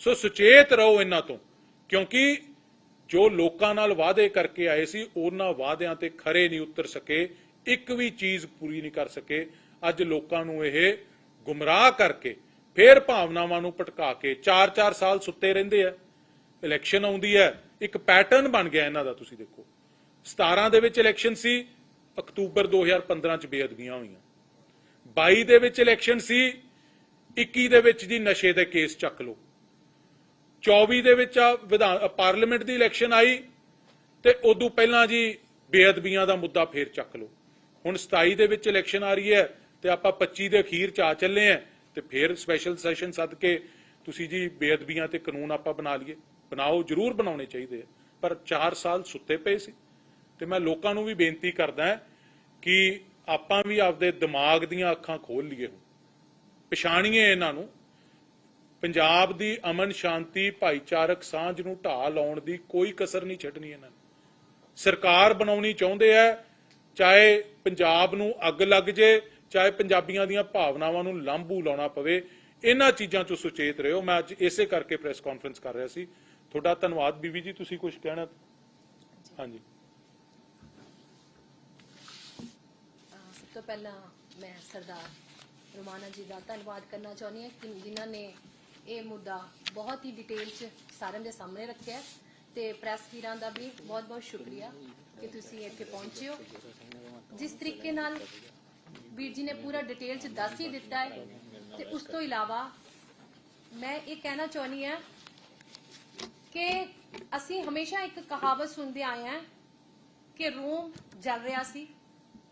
ਸੋ ਸੁਚੇਤ ਰਹੋ ਇਹਨਾਂ ਤੋਂ, ਕਿਉਂਕਿ ਜੋ ਲੋਕਾਂ ਨਾਲ ਵਾਅਦੇ ਕਰਕੇ ਆਏ ਸੀ, ਉਹਨਾਂ ਵਾਅਦਿਆਂ ਤੇ ਖਰੇ ਨਹੀਂ ਉਤਰ ਸਕੇ, ਇੱਕ ਵੀ ਚੀਜ਼ ਪੂਰੀ ਨਹੀਂ ਕਰ ਸਕੇ। ਅੱਜ ਲੋਕਾਂ ਨੂੰ ਇਹ ਗੁੰਮਰਾਹ ਕਰਕੇ ਫੇਰ ਭਾਵਨਾਵਾਂ ਨੂੰ ਭਟਕਾ ਕੇ 4-4 ਸਾਲ ਸੁੱਤੇ ਰਹਿੰਦੇ ਆ। ਇਲੈਕਸ਼ਨ ਆਉਂਦੀ ਹੈ, ਇੱਕ ਪੈਟਰਨ ਬਣ ਗਿਆ ਇਹਨਾਂ ਦਾ, ਤੁਸੀਂ ਦੇਖੋ। 17 ਦੇ ਵਿੱਚ ਇਲੈਕਸ਼ਨ ਸੀ, ਅਕਤੂਬਰ 2015 ਚ ਬੇਅਦਬੀਆਂ ਹੋਈਆਂ। 22 ਦੇ ਵਿੱਚ ਇਲੈਕਸ਼ਨ ਸੀ 21 ਦੇ ਵਿੱਚ ਜੀ ਨਸ਼ੇ ਦੇ ਕੇਸ ਚੱਕ ਲਓ। 24 ਦੇ ਵਿੱਚ ਆ ਵਿਧਾਨ ਪਾਰਲੀਮੈਂਟ ਦੀ ਇਲੈਕਸ਼ਨ ਆਈ ਤੇ ਉਦੋਂ ਪਹਿਲਾਂ ਜੀ ਬੇਅਦਬੀਆਂ ਦਾ ਮੁੱਦਾ ਫੇਰ ਚੱਕ ਲਓ। ਹੁਣ 27 ਦੇ ਵਿੱਚ ਇਲੈਕਸ਼ਨ ਆ ਰਹੀ ਹੈ ਤੇ ਆਪਾਂ 25 ਦੇ ਅਖੀਰ ਚ ਆ ਚੱਲੇ ਆ ਤੇ ਫਿਰ ਸਪੈਸ਼ਲ ਸੈਸ਼ਨ ਸੱਦ ਕੇ ਤੁਸੀਂ ਜੀ ਬੇਅਦਬੀਆਂ ਤੇ ਕਾਨੂੰਨ ਆਪਾਂ ਬਣਾ ਲਈਏ। ਬਣਾਓ, ਜ਼ਰੂਰ ਬਣਾਉਣੇ ਚਾਹੀਦੇ ਪਰ 4 ਸਾਲ ਸੁੱਤੇ ਪਏ ਸੀ। ਤੇ ਮੈਂ ਲੋਕਾਂ ਨੂੰ ਵੀ ਬੇਨਤੀ ਕਰਦਾ ਕਿ ਆਪਾਂ ਵੀ ਆਪਦੇ ਦਿਮਾਗ ਦੀਆਂ ਅੱਖਾਂ ਖੋਲ ਲਈਏ ਹੁਣ। ਪਛਾਣੀਏ ਇਹਨਾਂ ਨੂੰ। ਪੰਜਾਬ ਦੀ ਅਮਨ ਸ਼ਾਂਤੀ, ਭਾਈਚਾਰਕ ਸਾਂਝ ਨੂੰ ਢਾਹ ਲਾਉਣ ਦੀ ਕੋਈ ਕਸਰ ਨਹੀਂ ਛੱਡਣੀ ਇਹਨਾਂ ਨੇ। ਸਰਕਾਰ ਬਣਾਉਣੀ ਚਾਹੁੰਦੇ ਆ, ਚਾਹੇ ਪੰਜਾਬ ਨੂੰ ਅੱਗ ਲੱਗ ਜੇ ਚਾਹੇ ਪੰਜਾਬੀਆਂ ਦੀਆਂ ਭਾਵਨਾਵਾਂ ਨੂੰ ਲਾਂਭੂ ਲਾਉਣਾ ਪਵੇ, ਇਹਨਾਂ ਚੀਜ਼ਾਂ ਤੋਂ ਸੁਚੇਤ ਰਹੋ। ਮੈਂ ਅੱਜ ਇਸੇ ਕਰਕੇ ਪ੍ਰੈਸ ਕਾਨਫਰੰਸ ਕਰ ਰਿਹਾ ਸੀ। ਤੁਹਾਡਾ ਧੰਨਵਾਦ। ਬੀਬੀ ਜੀ, ਤੁਸੀਂ ਕੁਝ ਕਹਿਣਾ? ਹਾਂਜੀ। ਸਭ ਤੋਂ ਪਹਿਲਾਂ ਮੈਂ ਸਰਦਾਰ ਰੋਮਾਨਾ ਜੀ ਦਾ ਧੰਨਵਾਦ ਕਰਨਾ ਚਾਹੁੰਦੀ ਹਾਂ ਕਿ ਜਿਨ੍ਹਾਂ ਨੇ ਇਹ ਮੁੱਦਾ ਬਹੁਤ ਹੀ ਡਿਟੇਲ 'ਚ ਸਾਰਿਆਂ ਦੇ ਸਾਹਮਣੇ ਰੱਖਿਆ ਤੇ ਪ੍ਰੈਸ ਵੀਰਾਂ ਦਾ ਵੀ ਬਹੁਤ-ਬਹੁਤ ਸ਼ੁਕਰੀਆ ਕਿ ਤੁਸੀਂ ਇੱਥੇ ਪਹੁੰਚੇ ਹੋ। ਜਿਸ ਤਰੀਕੇ ਨਾਲ ਵੀਰ ਜੀ ਨੇ ਪੂਰਾ ਡਿਟੇਲ 'ਚ ਦੱਸ ਹੀ ਦਿੱਤਾ ਹੈ ਤੇ ਉਸ ਤੋਂ ਇਲਾਵਾ ਮੈਂ ਇਹ ਕਹਿਣਾ ਚਾਹੁੰਦੀ ਹਾਂ ਕਿ ਅਸੀਂ ਹਮੇਸ਼ਾ ਇੱਕ ਕਹਾਵਤ ਸੁਣਦੇ ਆਏ ਹਾਂ ਕਿ ਰੋਮ ਜਲ ਰਿਹਾ ਸੀ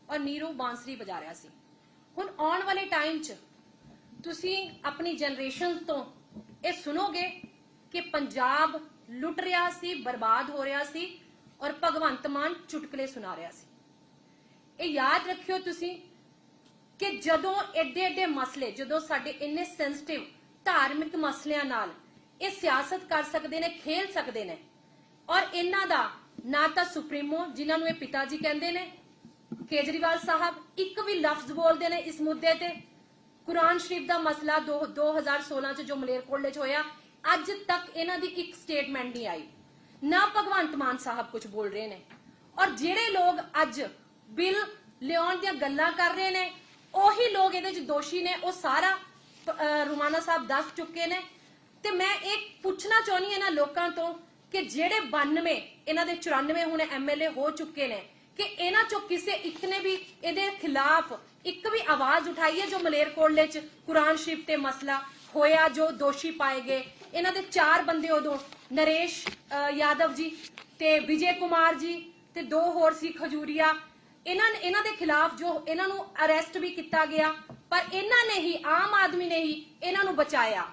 ਔਰ ਨੀਰੂ ਬਾਂਸਰੀ ਵਜਾ ਰਿਹਾ ਸੀ। ਹੁਣ ਆਉਣ ਵਾਲੇ ਟਾਈਮ 'ਚ ਤੁਸੀਂ ਆਪਣੀ ਜਨਰੇਸ਼ਨ ਤੋਂ ਇਹ ਸੁਣੋਗੇ ਕਿ ਪੰਜਾਬ ਲੁੱਟ ਰਿਹਾ ਸੀ, ਬਰਬਾਦ ਹੋ ਰਿਹਾ ਸੀ ਔਰ ਭਗਵੰਤ ਮਾਨ ਚੁਟਕਲੇ ਸੁਣਾ ਰਿਹਾ ਸੀ। ਇਹ ਯਾਦ ਰੱਖਿਓ ਤੁਸੀਂ ਕਿ ਜਦੋਂ ਐਡੇ ਐਡੇ ਮਸਲੇ, ਜਦੋਂ ਸਾਡੇ ਇੰਨੇ ਸੈਂਸਿਟਿਵ ਧਾਰਮਿਕ ਮਸਲਿਆਂ ਨਾਲ ਇਹ ਸਿਆਸਤ ਕਰ ਸਕਦੇ ਨੇ, ਖੇਲ ਸਕਦੇ ਨੇ, ਔਰ ਇਹਨਾਂ ਦਾ ਨਾ ਤਾਂ ਸੁਪਰੀਮੋ, ਜਿਨ੍ਹਾਂ ਨੂੰ ਇਹ ਪਿਤਾ ਜੀ ਕਹਿੰਦੇ ਨੇ, ਕੇਜਰੀਵਾਲ ਸਾਹਿਬ ਇੱਕ ਵੀ ਲਫ਼ਜ਼ ਬੋਲਦੇ ਨੇ ਇਸ ਮੁੱਦੇ ਤੇ। ਕੁਰਾਨ ਸ਼ਰੀਫ ਦਾ ਮਸਲਾ ਦੋ- 2016 ਚ ਜੋ ਮਲੇਰਕੋਟਲੇ ਚ ਹੋਇਆ, ਅੱਜ ਤੱਕ ਇਹਨਾਂ ਦੀ ਇੱਕ ਸਟੇਟਮੈਂਟ ਨਹੀਂ ਆਈ। ਨਾ ਭਗਵੰਤ ਮਾਨ ਸਾਹਿਬ ਕੁਝ ਬੋਲ ਰਹੇ ਨੇ। ਔਰ ਜਿਹੜੇ ਲੋਕ ਅੱਜ ਬਿੱਲ ਲਿਆਉਣ ਦੀਆਂ ਗੱਲਾਂ ਕਰ ਰਹੇ ਨੇ ਉਹੀ ਲੋਕ ਇਹਦੇ ਚ ਦੋਸ਼ੀ ਨੇ, ਉਹ ਸਾਰਾ ਰੁਮਾਨਾ ਸਾਹਿਬ ਦੱਸ ਚੁੱਕੇ ਨੇ। ਤੇ ਮੈਂ ਇਹ ਪੁੱਛਣਾ ਚਾਹੁੰਦੀ ਇਹਨਾਂ ਲੋਕਾਂ ਤੋਂ ਕਿ ਜਿਹੜੇ 92 ਇਹਨਾਂ ਦੇ 94 ਹੁਣ ਐਮਐਲਏ ਹੋ ਚੁੱਕੇ ਨੇ, ਕਿ ਇਹਨਾਂ ਚੋਂ ਕਿਸੇ ਇੱਕ ਨੇ ਵੀ ਇਹਦੇ ਖਿਲਾਫ ਇੱਕ ਵੀ ਆਵਾਜ਼ ਉਠਾਈ ਹੈ ਜੋ ਮਲੇਰਕੋਟਲੇ ਚ ਕੁਰਾਨ ਸ਼ਰੀਫ ਤੇ ਮਸਲਾ ਹੋਇਆ, ਜੋ ਦੋਸ਼ੀ ਪਾਏ ਗਏ? ਇਹਨਾਂ ਦੇ ਚਾਰ ਬੰਦੇ ਉਦੋਂ, ਨਰੇਸ਼ ਯਾਦਵ ਜੀ ਤੇ ਵਿਜੇ ਕੁਮਾਰ ਜੀ ਤੇ ਦੋ ਹੋਰ ਸੀ ਖਜੂਰੀਆ। ਇਹਨਾਂ ਇਹਨਾਂ ਦੇ ਖਿਲਾਫ ਜੋ ਇਹਨਾਂ ਨੂੰ ਅਰੈਸਟ ਵੀ ਕੀਤਾ ਗਿਆ, ਪਰ ਇਹਨਾਂ ਨੇ ਹੀ, ਆਮ ਆਦਮੀ ਨੇ ਹੀ ਇਹਨਾਂ ਨੂੰ ਬਚਾਇਆ।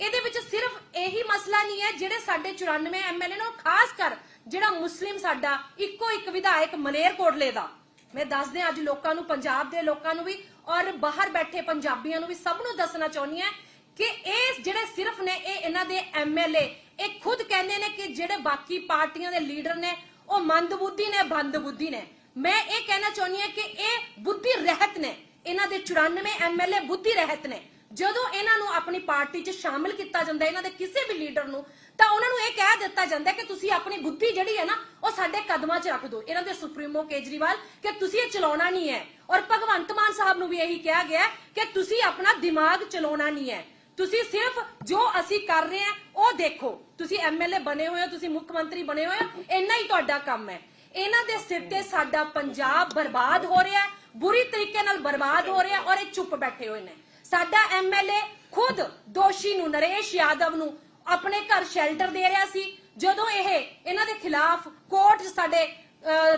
ਇਹਦੇ ਵਿੱਚ ਸਿਰਫ ਇਹੀ ਮਸਲਾ ਨਹੀਂ ਹੈ, ਜਿਹੜੇ ਸਾਡੇ 94 ਐਮਐਲਏ ਨੇ ਖਾਸ ਕਰ ਜਿਹੜਾ ਮੁਸਲਿਮ ਸਾਡਾ ਇੱਕੋ ਇੱਕ ਵਿਧਾਇਕ ਮਲੇਰਕੋਟਲੇ ਦਾ। ਮੈਂ ਦੱਸਦੇ ਅੱਜ ਲੋਕਾਂ ਨੂੰ, ਪੰਜਾਬ ਦੇ ਲੋਕਾਂ ਨੂੰ ਵੀ ਔਰ ਬਾਹਰ ਬੈਠੇ ਪੰਜਾਬੀਆਂ ਨੂੰ ਵੀ ਸਭ ਨੂੰ ਦੱਸਣਾ ਚਾਹੁੰਦੀ ਹਾਂ ਕਿ ਇਹ ਜਿਹੜੇ ਸਿਰਫ ਨੇ, ਇਹ ਇਹਨਾਂ ਦੇ ਐਮਐਲਏ ਇਹ ਖੁਦ ਕਹਿੰਦੇ ਨੇ ਕਿ ਜਿਹੜੇ ਬਾਕੀ ਪਾਰਟੀਆਂ ਦੇ ਲੀਡਰ ਨੇ, ਉਹ ਮੰਦਬੁੱਧੀ ਨੇ, ਬੰਦਬੁੱਧੀ ਨੇ। ਮੈਂ ਇਹ ਕਹਿਣਾ ਚਾਹੁੰਦੀ ਹਾਂ ਕਿ ਇਹ ਬੁੱਧੀ ਰਹਿਤ ਨੇ। ਇਹਨਾਂ ਦੇ 94 ਐਮਐਲਏ ਬੁੱਧੀ ਰਹਿਤ ਨੇ। ਜਦੋਂ ਇਹਨਾਂ ਨੂੰ ਆਪਣੀ ਪਾਰਟੀ 'ਚ ਸ਼ਾਮਿਲ ਕੀਤਾ ਜਾਂਦਾ, ਇਹਨਾਂ ਦੇ ਕਿਸੇ ਵੀ ਲੀਡਰ ਨੂੰ, ਤਾਂ ਉਹਨਾਂ ਨੂੰ ਇਹ ਕਹਿ ਦਿੱਤਾ ਜਾਂਦਾ ਕਿ ਤੁਸੀਂ ਆਪਣੀ ਬੁੱਧੀ ਜਿਹੜੀ ਹੈ ਨਾ, ਉਹ ਸਾਡੇ ਕਦਮਾਂ 'ਚ ਰੱਖ ਦਿਓ। ਇਹਨਾਂ ਦੇ ਸੁਪਰੀਮੋ ਕੇਜਰੀਵਾਲ ਕਿ ਤੁਸੀਂ ਇਹ ਚਲਾਉਣਾ ਨਹੀਂ ਹੈ। ਔਰ ਭਗਵੰਤ ਮਾਨ ਸਾਹਿਬ ਨੂੰ ਵੀ ਇਹੀ ਕਿਹਾ ਗਿਆ ਕਿ ਤੁਸੀਂ ਆਪਣਾ ਦਿਮਾਗ ਚਲਾਉਣਾ ਨਹੀਂ ਹੈ। ਤੁਸੀਂ ਸਿਰਫ ਜੋ ਅਸੀਂ ਕਰ ਰਹੇ ਹਾਂ, ਉਹ ਦੇਖੋ। ਤੁਸੀਂ ਐਮਐਲਏ ਬਣੇ ਹੋਏ ਹੋ, ਤੁਸੀਂ ਮੁੱਖ ਮੰਤਰੀ ਬਣੇ ਹੋਏ ਹੋ, ਇੰਨਾ ਹੀ ਤੁਹਾਡਾ ਕੰਮ ਹੈ। ਇਹਨਾਂ ਦੇ ਸਿਰ ਤੇ ਸਾਡਾ ਪੰਜਾਬ ਬਰਬਾਦ ਹੋ ਰਿਹਾ ਹੈ, ਬੁਰੀ ਤਰੀਕੇ ਨਾਲ ਬਰਬਾਦ ਹੋ ਰਿਹਾ ਔਰ ਇਹ ਚੁੱਪ ਬੈਠੇ ਹੋਏ ਨੇ। ਸਾਡਾ ਐਮਐਲਏ ਖੁਦ ਦੋਸ਼ੀ ਨੂੰ ਨਰੇਸ਼ ਯਾਦਵ ਨੂੰ ਆਪਣੇ ਘਰ ਸ਼ੈਲਟਰ ਦੇ ਰਿਹਾ ਸੀ। ਜਦੋਂ ਇਹ ਇਹਨਾਂ ਦੇ ਖਿਲਾਫ ਕੋਰਟ ਸਾਡੇ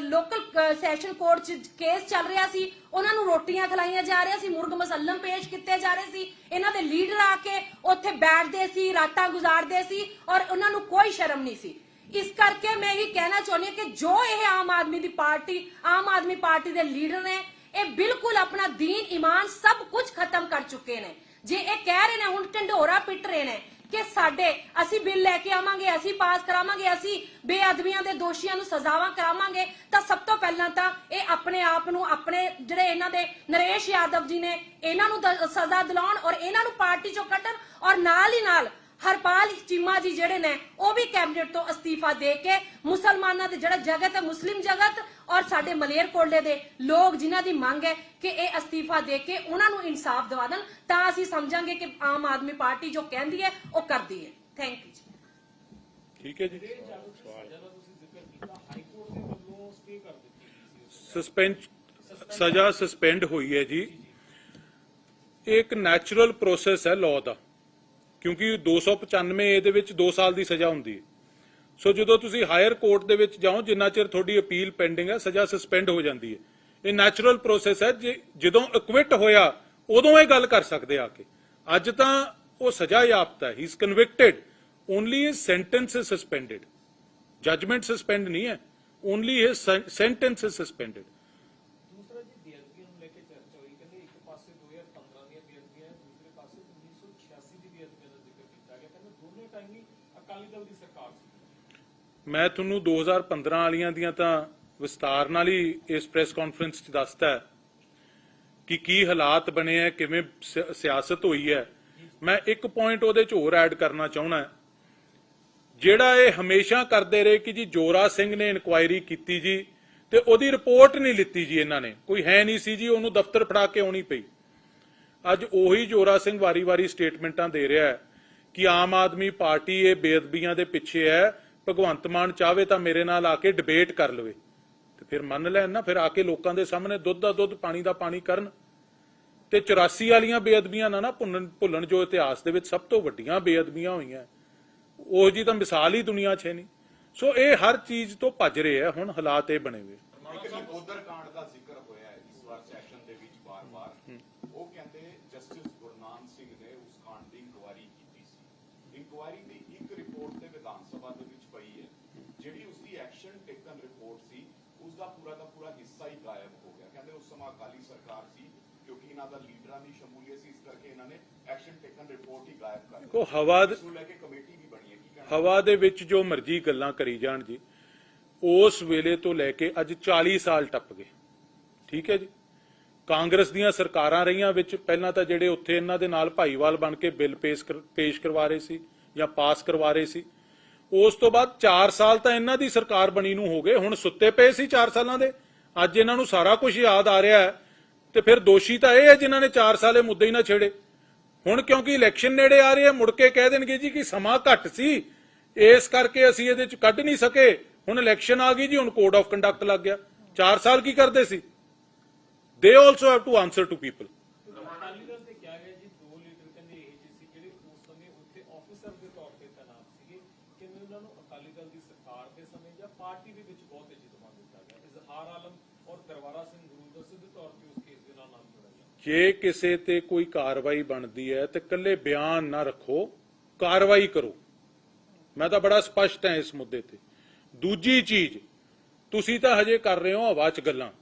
ਲੋਕਲ ਸੈਸ਼ਨ ਕੋਰਟ 'ਚ ਕੇਸ ਚੱਲ ਰਿਹਾ ਸੀ, ਉਹਨਾਂ ਨੂੰ ਰੋਟੀਆਂ ਖਲਾਈਆਂ ਜਾ ਰਹੀਆਂ ਸੀ, ਮੁਰਗ ਮਸੱਲਮ ਪੇਸ਼ ਕੀਤੇ ਜਾ ਰਹੇ ਸੀ। ਇਹਨਾਂ ਦੇ ਲੀਡਰ ਆ ਕੇ ਉੱਥੇ ਬੈਠਦੇ ਸੀ, ਰਾਤਾਂ ਗੁਜ਼ਾਰਦੇ ਸੀ ਔਰ ਉਹਨਾਂ ਨੂੰ ਕੋਈ ਸ਼ਰਮ ਨਹੀਂ ਸੀ। ਇਸ ਕਰਕੇ ਮੈਂ ਇਹ ਕਹਿਣਾ ਚਾਹੁੰਦੀ ਹਾਂ ਕਿ ਜੋ ਇਹ ਆਮ ਆਦਮੀ ਦੀ ਪਾਰਟੀ, ਆਮ ਆਦਮੀ ਪਾਰਟੀ ਦੇ ਲੀਡਰ ਨੇ, ਇਹ ਬਿਲਕੁਲ ਆਪਣਾ ਦੀਨ, ਈਮਾਨ ਸਭ ਕੁਝ ਖਤਮ ਕਰ ਚੁੱਕੇ ਨੇ। ਜੇ ਇਹ ਕਹਿ ਰਹੇ ਨੇ, ਹੁਣ ਢੰਡੋਰਾ ਪਿੱਟ ਰਹੇ ਨੇ ਕਿ ਸਾਡੇ, ਅਸੀਂ ਬਿੱਲ ਲੈ ਕੇ ਆਵਾਂਗੇ, ਅਸੀਂ ਪਾਸ ਕਰਾਵਾਂਗੇ, ਅਸੀਂ ਬੇਅਦਬੀਆਂ ਦੇ ਦੋਸ਼ੀਆਂ ਨੂੰ ਸਜ਼ਾਵਾਂ ਕਰਾਵਾਂਗੇ, ਤਾਂ ਸਭ ਤੋਂ ਪਹਿਲਾਂ ਤਾਂ ਇਹ ਆਪਣੇ ਆਪ ਨੂੰ, ਆਪਣੇ ਜਿਹੜੇ ਇਹਨਾਂ ਦੇ ਨਰੇਸ਼ ਯਾਦਵ ਜੀ ਨੇ, ਇਹਨਾਂ ਨੂੰ ਸਜ਼ਾ ਦਿਲਾਉਣ ਔਰ ਇਹਨਾਂ ਨੂੰ ਪਾਰਟੀ ਚੋਂ ਕੱਢਣ ਔਰ ਨਾਲ ਹੀ ਨਾਲ ਹਰਪਾਲ ਚੀਮਾ ਜੀ ਜਿਹੜੇ ਨੇ ਉਹ ਵੀ ਕੈਬਨਿਟ ਤੋਂ ਅਸਤੀਫਾ ਦੇ ਕੇ ਮੁਸਲਮਾਨਾਂ ਦੇ ਜਿਹੜਾ ਜਗਤ ਹੈ ਮੁਸਲਿਮ ਜਗਤ ਔਰ ਸਾਡੇ ਮਲੇਰਕੋਟਲੇ ਦੇ ਲੋਕ ਜਿਨ੍ਹਾਂ ਦੀ ਮੰਗ ਹੈ ਕਿ ਇਹ ਅਸਤੀਫਾ ਦੇ ਕੇ ਉਹਨਾਂ ਨੂੰ ਇਨਸਾਫ ਦਿਵਾ ਦੇਣ ਤਾਂ ਅਸੀਂ ਸਮਝਾਂਗੇ ਕਿ ਆਮ ਆਦਮੀ ਪਾਰਟੀ ਜੋ ਕਹਿੰਦੀ ਹੈ ਉਹ ਕਰਦੀ ਹੈ। ਥੈਂਕ ਯੂ ਜੀ। ਠੀਕ ਹੈ ਜੀ। ਸਸਪੈਂਡ ਸਜ਼ਾ ਸਸਪੈਂਡ ਹੋਈ ਹੈ ਜੀ। ਇਹ ਇੱਕ ਨੈਚੁਰਲ ਪ੍ਰੋਸੈਸ ਹੈ ਲਾਅ ਦਾ। ਕਿਉਂਕਿ 295 ਏ ਦੇ ਵਿੱਚ 2 ਸਾਲ ਦੀ ਸਜ਼ਾ ਹੁੰਦੀ ਹੈ। ਸੋ ਜਦੋਂ ਤੁਸੀਂ ਹਾਇਰ ਕੋਰਟ ਦੇ ਵਿੱਚ ਜਾਓ, ਜਿੰਨਾ ਚਿਰ ਤੁਹਾਡੀ ਅਪੀਲ ਪੈਂਡਿੰਗ ਹੈ, ਸਜ਼ਾ ਸਸਪੈਂਡ ਹੋ ਜਾਂਦੀ ਹੈ। ਇਹ ਨੈਚੁਰਲ ਪ੍ਰੋਸੈਸ ਹੈ ਜਦੋਂ ਇਕਵਿਟ ਹੋਇਆ, ਉਦੋਂ ਇਹ ਗੱਲ ਕਰ ਸਕਦੇ ਆ ਕੇ। ਅੱਜ ਤਾਂ ਉਹ ਸਜ਼ਾ ਯਾਫਤਾ ਹੀ is convicted only his sentence is suspended judgement suspend ਨਹੀਂ ਹੈ only his sentence is suspended ਗਿਆ ਟਾਈਮ ਹੀ ਅਕਾਲੀ ਦਲ ਦੀ ਸਰਕਾਰ ਸੀ। ਮੈਂ ਤੁਹਾਨੂੰ 2015 ਵਾਲੀਆਂ ਦੀਆਂ ਤਾਂ ਵਿਸਤਾਰ ਨਾਲ ਹੀ ਇਸ ਪ੍ਰੈਸ ਕਾਨਫਰੰਸ 'ਚ ਦੱਸਤਾ ਕਿ ਕੀ ਹਾਲਾਤ ਬਣੇ ਆ ਕਿਵੇਂ ਸਿਆਸਤ ਹੋਈ ਹੈ। ਮੈਂ ਇੱਕ ਪੁਆਇੰਟ ਉਹਦੇ 'ਚ ਹੋਰ ਐਡ ਕਰਨਾ ਚਾਹਣਾ ਜਿਹੜਾ ਇਹ ਹਮੇਸ਼ਾ ਕਰਦੇ ਰਹੇ ਕਿ ਜੀ ਜੋਰਾ ਸਿੰਘ ਨੇ ਇਨਕੁਆਇਰੀ ਕੀਤੀ ਜੀ ਤੇ ਉਹਦੀ ਰਿਪੋਰਟ ਨਹੀਂ ਲਿੱਤੀ ਜੀ ਇਹਨਾਂ ਨੇ, ਕੋਈ ਹੈ ਨਹੀਂ ਸੀ ਜੀ, ਉਹਨੂੰ ਦਫ਼ਤਰ ਫੜਾ ਕੇ ਆਉਣੀ ਪਈ। ਅੱਜ ਉਹੀ ਜੋਰਾ ਸਿੰਘ ਵਾਰੀ-ਵਾਰੀ ਸਟੇਟਮੈਂਟਾਂ ਦੇ ਰਿਹਾ ਹੈ। ਕਿ ਆਮ ਆਦਮੀ ਪਾਰਟੀ ਇਹ ਬੇਅਦਬੀਆਂ ਦੇ ਪਿੱਛੇ ਹੈ ਭਗਵੰਤ ਮਾਨ ਚਾਹਵੇ ਤਾਂ ਮੇਰੇ ਨਾਲ ਆ ਕੇ ਡਿਬੇਟ ਕਰ ਲਵੇ। ਤੇ ਫਿਰ ਮੰਨ ਲੈਣ ਨਾ ਫਿਰ ਆ ਕੇ ਲੋਕਾਂ ਦੇ ਸਾਹਮਣੇ ਦੁੱਧ ਦਾ ਦੁੱਧ ਪਾਣੀ ਦਾ ਪਾਣੀ ਕਰਨ। ਤੇ 84 ਵਾਲੀਆਂ ਬੇਅਦਬੀਆਂ ਨਾ ਨਾ ਭੁੱਲਣ ਭੁੱਲਣ ਜੋ ਇਤਿਹਾਸ ਦੇ ਵਿੱਚ ਸਭ ਤੋਂ ਵੱਡੀਆਂ ਬੇਅਦਬੀਆਂ ਹੋਈਆਂ। ਉਹ ਜੀ ਤਾਂ ਮਿਸਾਲ ਹੀ ਦੁਨੀਆ 'ਚ ਹੈ ਨਹੀਂ। ਸੋ ਇਹ ਹਰ ਚੀਜ਼ ਤੋਂ ਭੱਜ ਰਹੇ ਆ ਹੁਣ ਹਾਲਾਤ ਇਹ ਬਣੇ ਹੋਏ। ਇੱਕ ਨਕੋਦਰ ਕਾਂਡ ਦਾ ਜ਼ਿਕਰ ਹੋਇਆ ਹੈ ਇਸ ਵਾਰ ਸੈਸ਼ਨ ਦੇ ਵਿੱਚ ਬਾਰ-ਬਾਰ ਉਹ ਕਹਿੰਦੇ ਜਸਟਿਸ ਗੁਰਨਾਮ ਸਿੰਘ ਨੇ ਉਸ ਕਾਂਡ ਦੀ ਇਨਕੁਆਇਰੀ ਕੀਤੀ ਸੀ ਇਨਕੁਆਇਰੀ ਦੀ ਇੱਕ ਰਿਪੋਰਟ ਤੇ ਵਿਧਾਨ ਸਭਾ ਦੇ ਵਿੱਚ ਪਈ ਹੈ। ਜਿਹੜੀ ਉਸ ਦੀ ਐਕਸ਼ਨ ਟੇਕਨ ਰਿਪੋਰਟ ਸੀ ਉਸ ਦਾ ਪੂਰਾ ਦਾ ਪੂਰਾ ਹਿੱਸਾ ਹੀ ਗਾਇਬ ਹੋ ਗਿਆ। ਕਹਿੰਦੇ ਉਸ ਸਮਾਂ ਅਕਾਲੀ ਸਰਕਾਰ ਸੀ ਕਿਉਂਕਿ ਇਹਨਾਂ ਦਾ ਲੀਡਰਾਂ ਦੀ ਸ਼ਮੂਲੀਅਤ ਸੀ ਇਸ ਕਰਕੇ ਇਹਨਾਂ ਨੇ ਐਕਸ਼ਨ ਟੇਕਨ ਰਿਪੋਰਟ ਹੀ ਗਾਇਬ ਕਰ ਦਿੱਤੀ। ਹਵਾ ਦੇ- ਲੈ ਕੇ ਕਮੇਟੀ ਵੀ ਬਣੀ ਹੈ ਹਵਾ ਦੇ ਵਿੱਚ ਜੋ ਮਰਜ਼ੀ ਗੱਲਾਂ ਕਰੀ ਜਾਣ ਜੀ ਉਸ ਵੇਲੇ ਤੋਂ ਲੈ ਕੇ ਅੱਜ 40 ਸਾਲ ਟੱਪ ਗਏ। ਠੀਕ ਹੈ ਜੀ? ਕਾਂਗਰਸ ਦੀਆਂ ਸਰਕਾਰਾਂ ਰਹੀਆਂ ਵਿੱਚ ਪਹਿਲਾਂ ਤਾਂ ਜਿਹੜੇ ਉੱਥੇ ਇਹਨਾਂ ਦੇ ਨਾਲ ਭਾਈਵਾਲ ਬਣ ਕੇ ਬਿੱਲ ਪੇਸ਼ ਕਰ- ਪੇਸ਼ ਕਰਵਾ ਰਹੇ ਸੀ ਜਾਂ ਪਾਸ ਕਰਵਾ ਰਹੇ ਸੀ, ਉਸ ਤੋਂ ਬਾਅਦ 4 ਸਾਲ ਤਾਂ ਇਹਨਾਂ ਦੀ ਸਰਕਾਰ ਬਣੀ ਨੂੰ ਹੋ ਗਏ, ਹੁਣ ਸੁੱਤੇ ਪਏ ਸੀ 4 ਸਾਲਾਂ ਦੇ, ਅੱਜ ਇਹਨਾਂ ਨੂੰ ਸਾਰਾ ਕੁਝ ਯਾਦ ਆ ਰਿਹਾ ਹੈ, ਤੇ ਫਿਰ ਦੋਸ਼ੀ ਤਾਂ ਇਹ ਹੈ ਜਿਨ੍ਹਾਂ ਨੇ 4 ਸਾਲੇ ਮੁੱਦੇ ਹੀ ਨਾ ਛੇੜੇ। ਹੁਣ ਕਿਉਂਕਿ ਇਲੈਕਸ਼ਨ ਨੇੜੇ ਆ ਰਹੇ ਹੈ, ਮੁੜ ਕੇ ਕਹਿ ਦੇਣਗੇ ਜੀ ਕਿ ਸਮਾਂ ਘੱਟ ਸੀ, ਇਸ ਕਰਕੇ ਅਸੀਂ ਇਹਦੇ ਚ ਕੱਢ ਨਹੀਂ ਸਕੇ, ਹੁਣ ਇਲੈਕਸ਼ਨ ਆ ਗਈ ਜੀ, ਹੁਣ ਕੋਡ ਆਫ ਕੰਡਕਟ ਲੱਗ ਗਿਆ 4 ਸਾਲ ਕੀ ਕਰਦੇ ਸੀ? They also have to answer to people ਜੇ ਕਿਸੇ ਤੇ ਕੋਈ ਕਾਰਵਾਈ ਬਣਦੀ ਹੈ ਤੇ ਕੱਲੇ ਬਿਆਨ ਨਾ ਰੱਖੋ, ਕਾਰਵਾਈ ਕਰੋ। ਮੈਂ ਤਾਂ ਬੜਾ ਸਪਸ਼ਟ ਹਾਂ ਇਸ ਮੁੱਦੇ ਤੇ। ਦੂਜੀ ਚੀਜ਼, ਤੁਸੀਂ ਤਾਂ ਹਜੇ ਕਰ ਰਹੇ ਹੋ ਹਵਾ 'ਚ ਗੱਲਾਂ।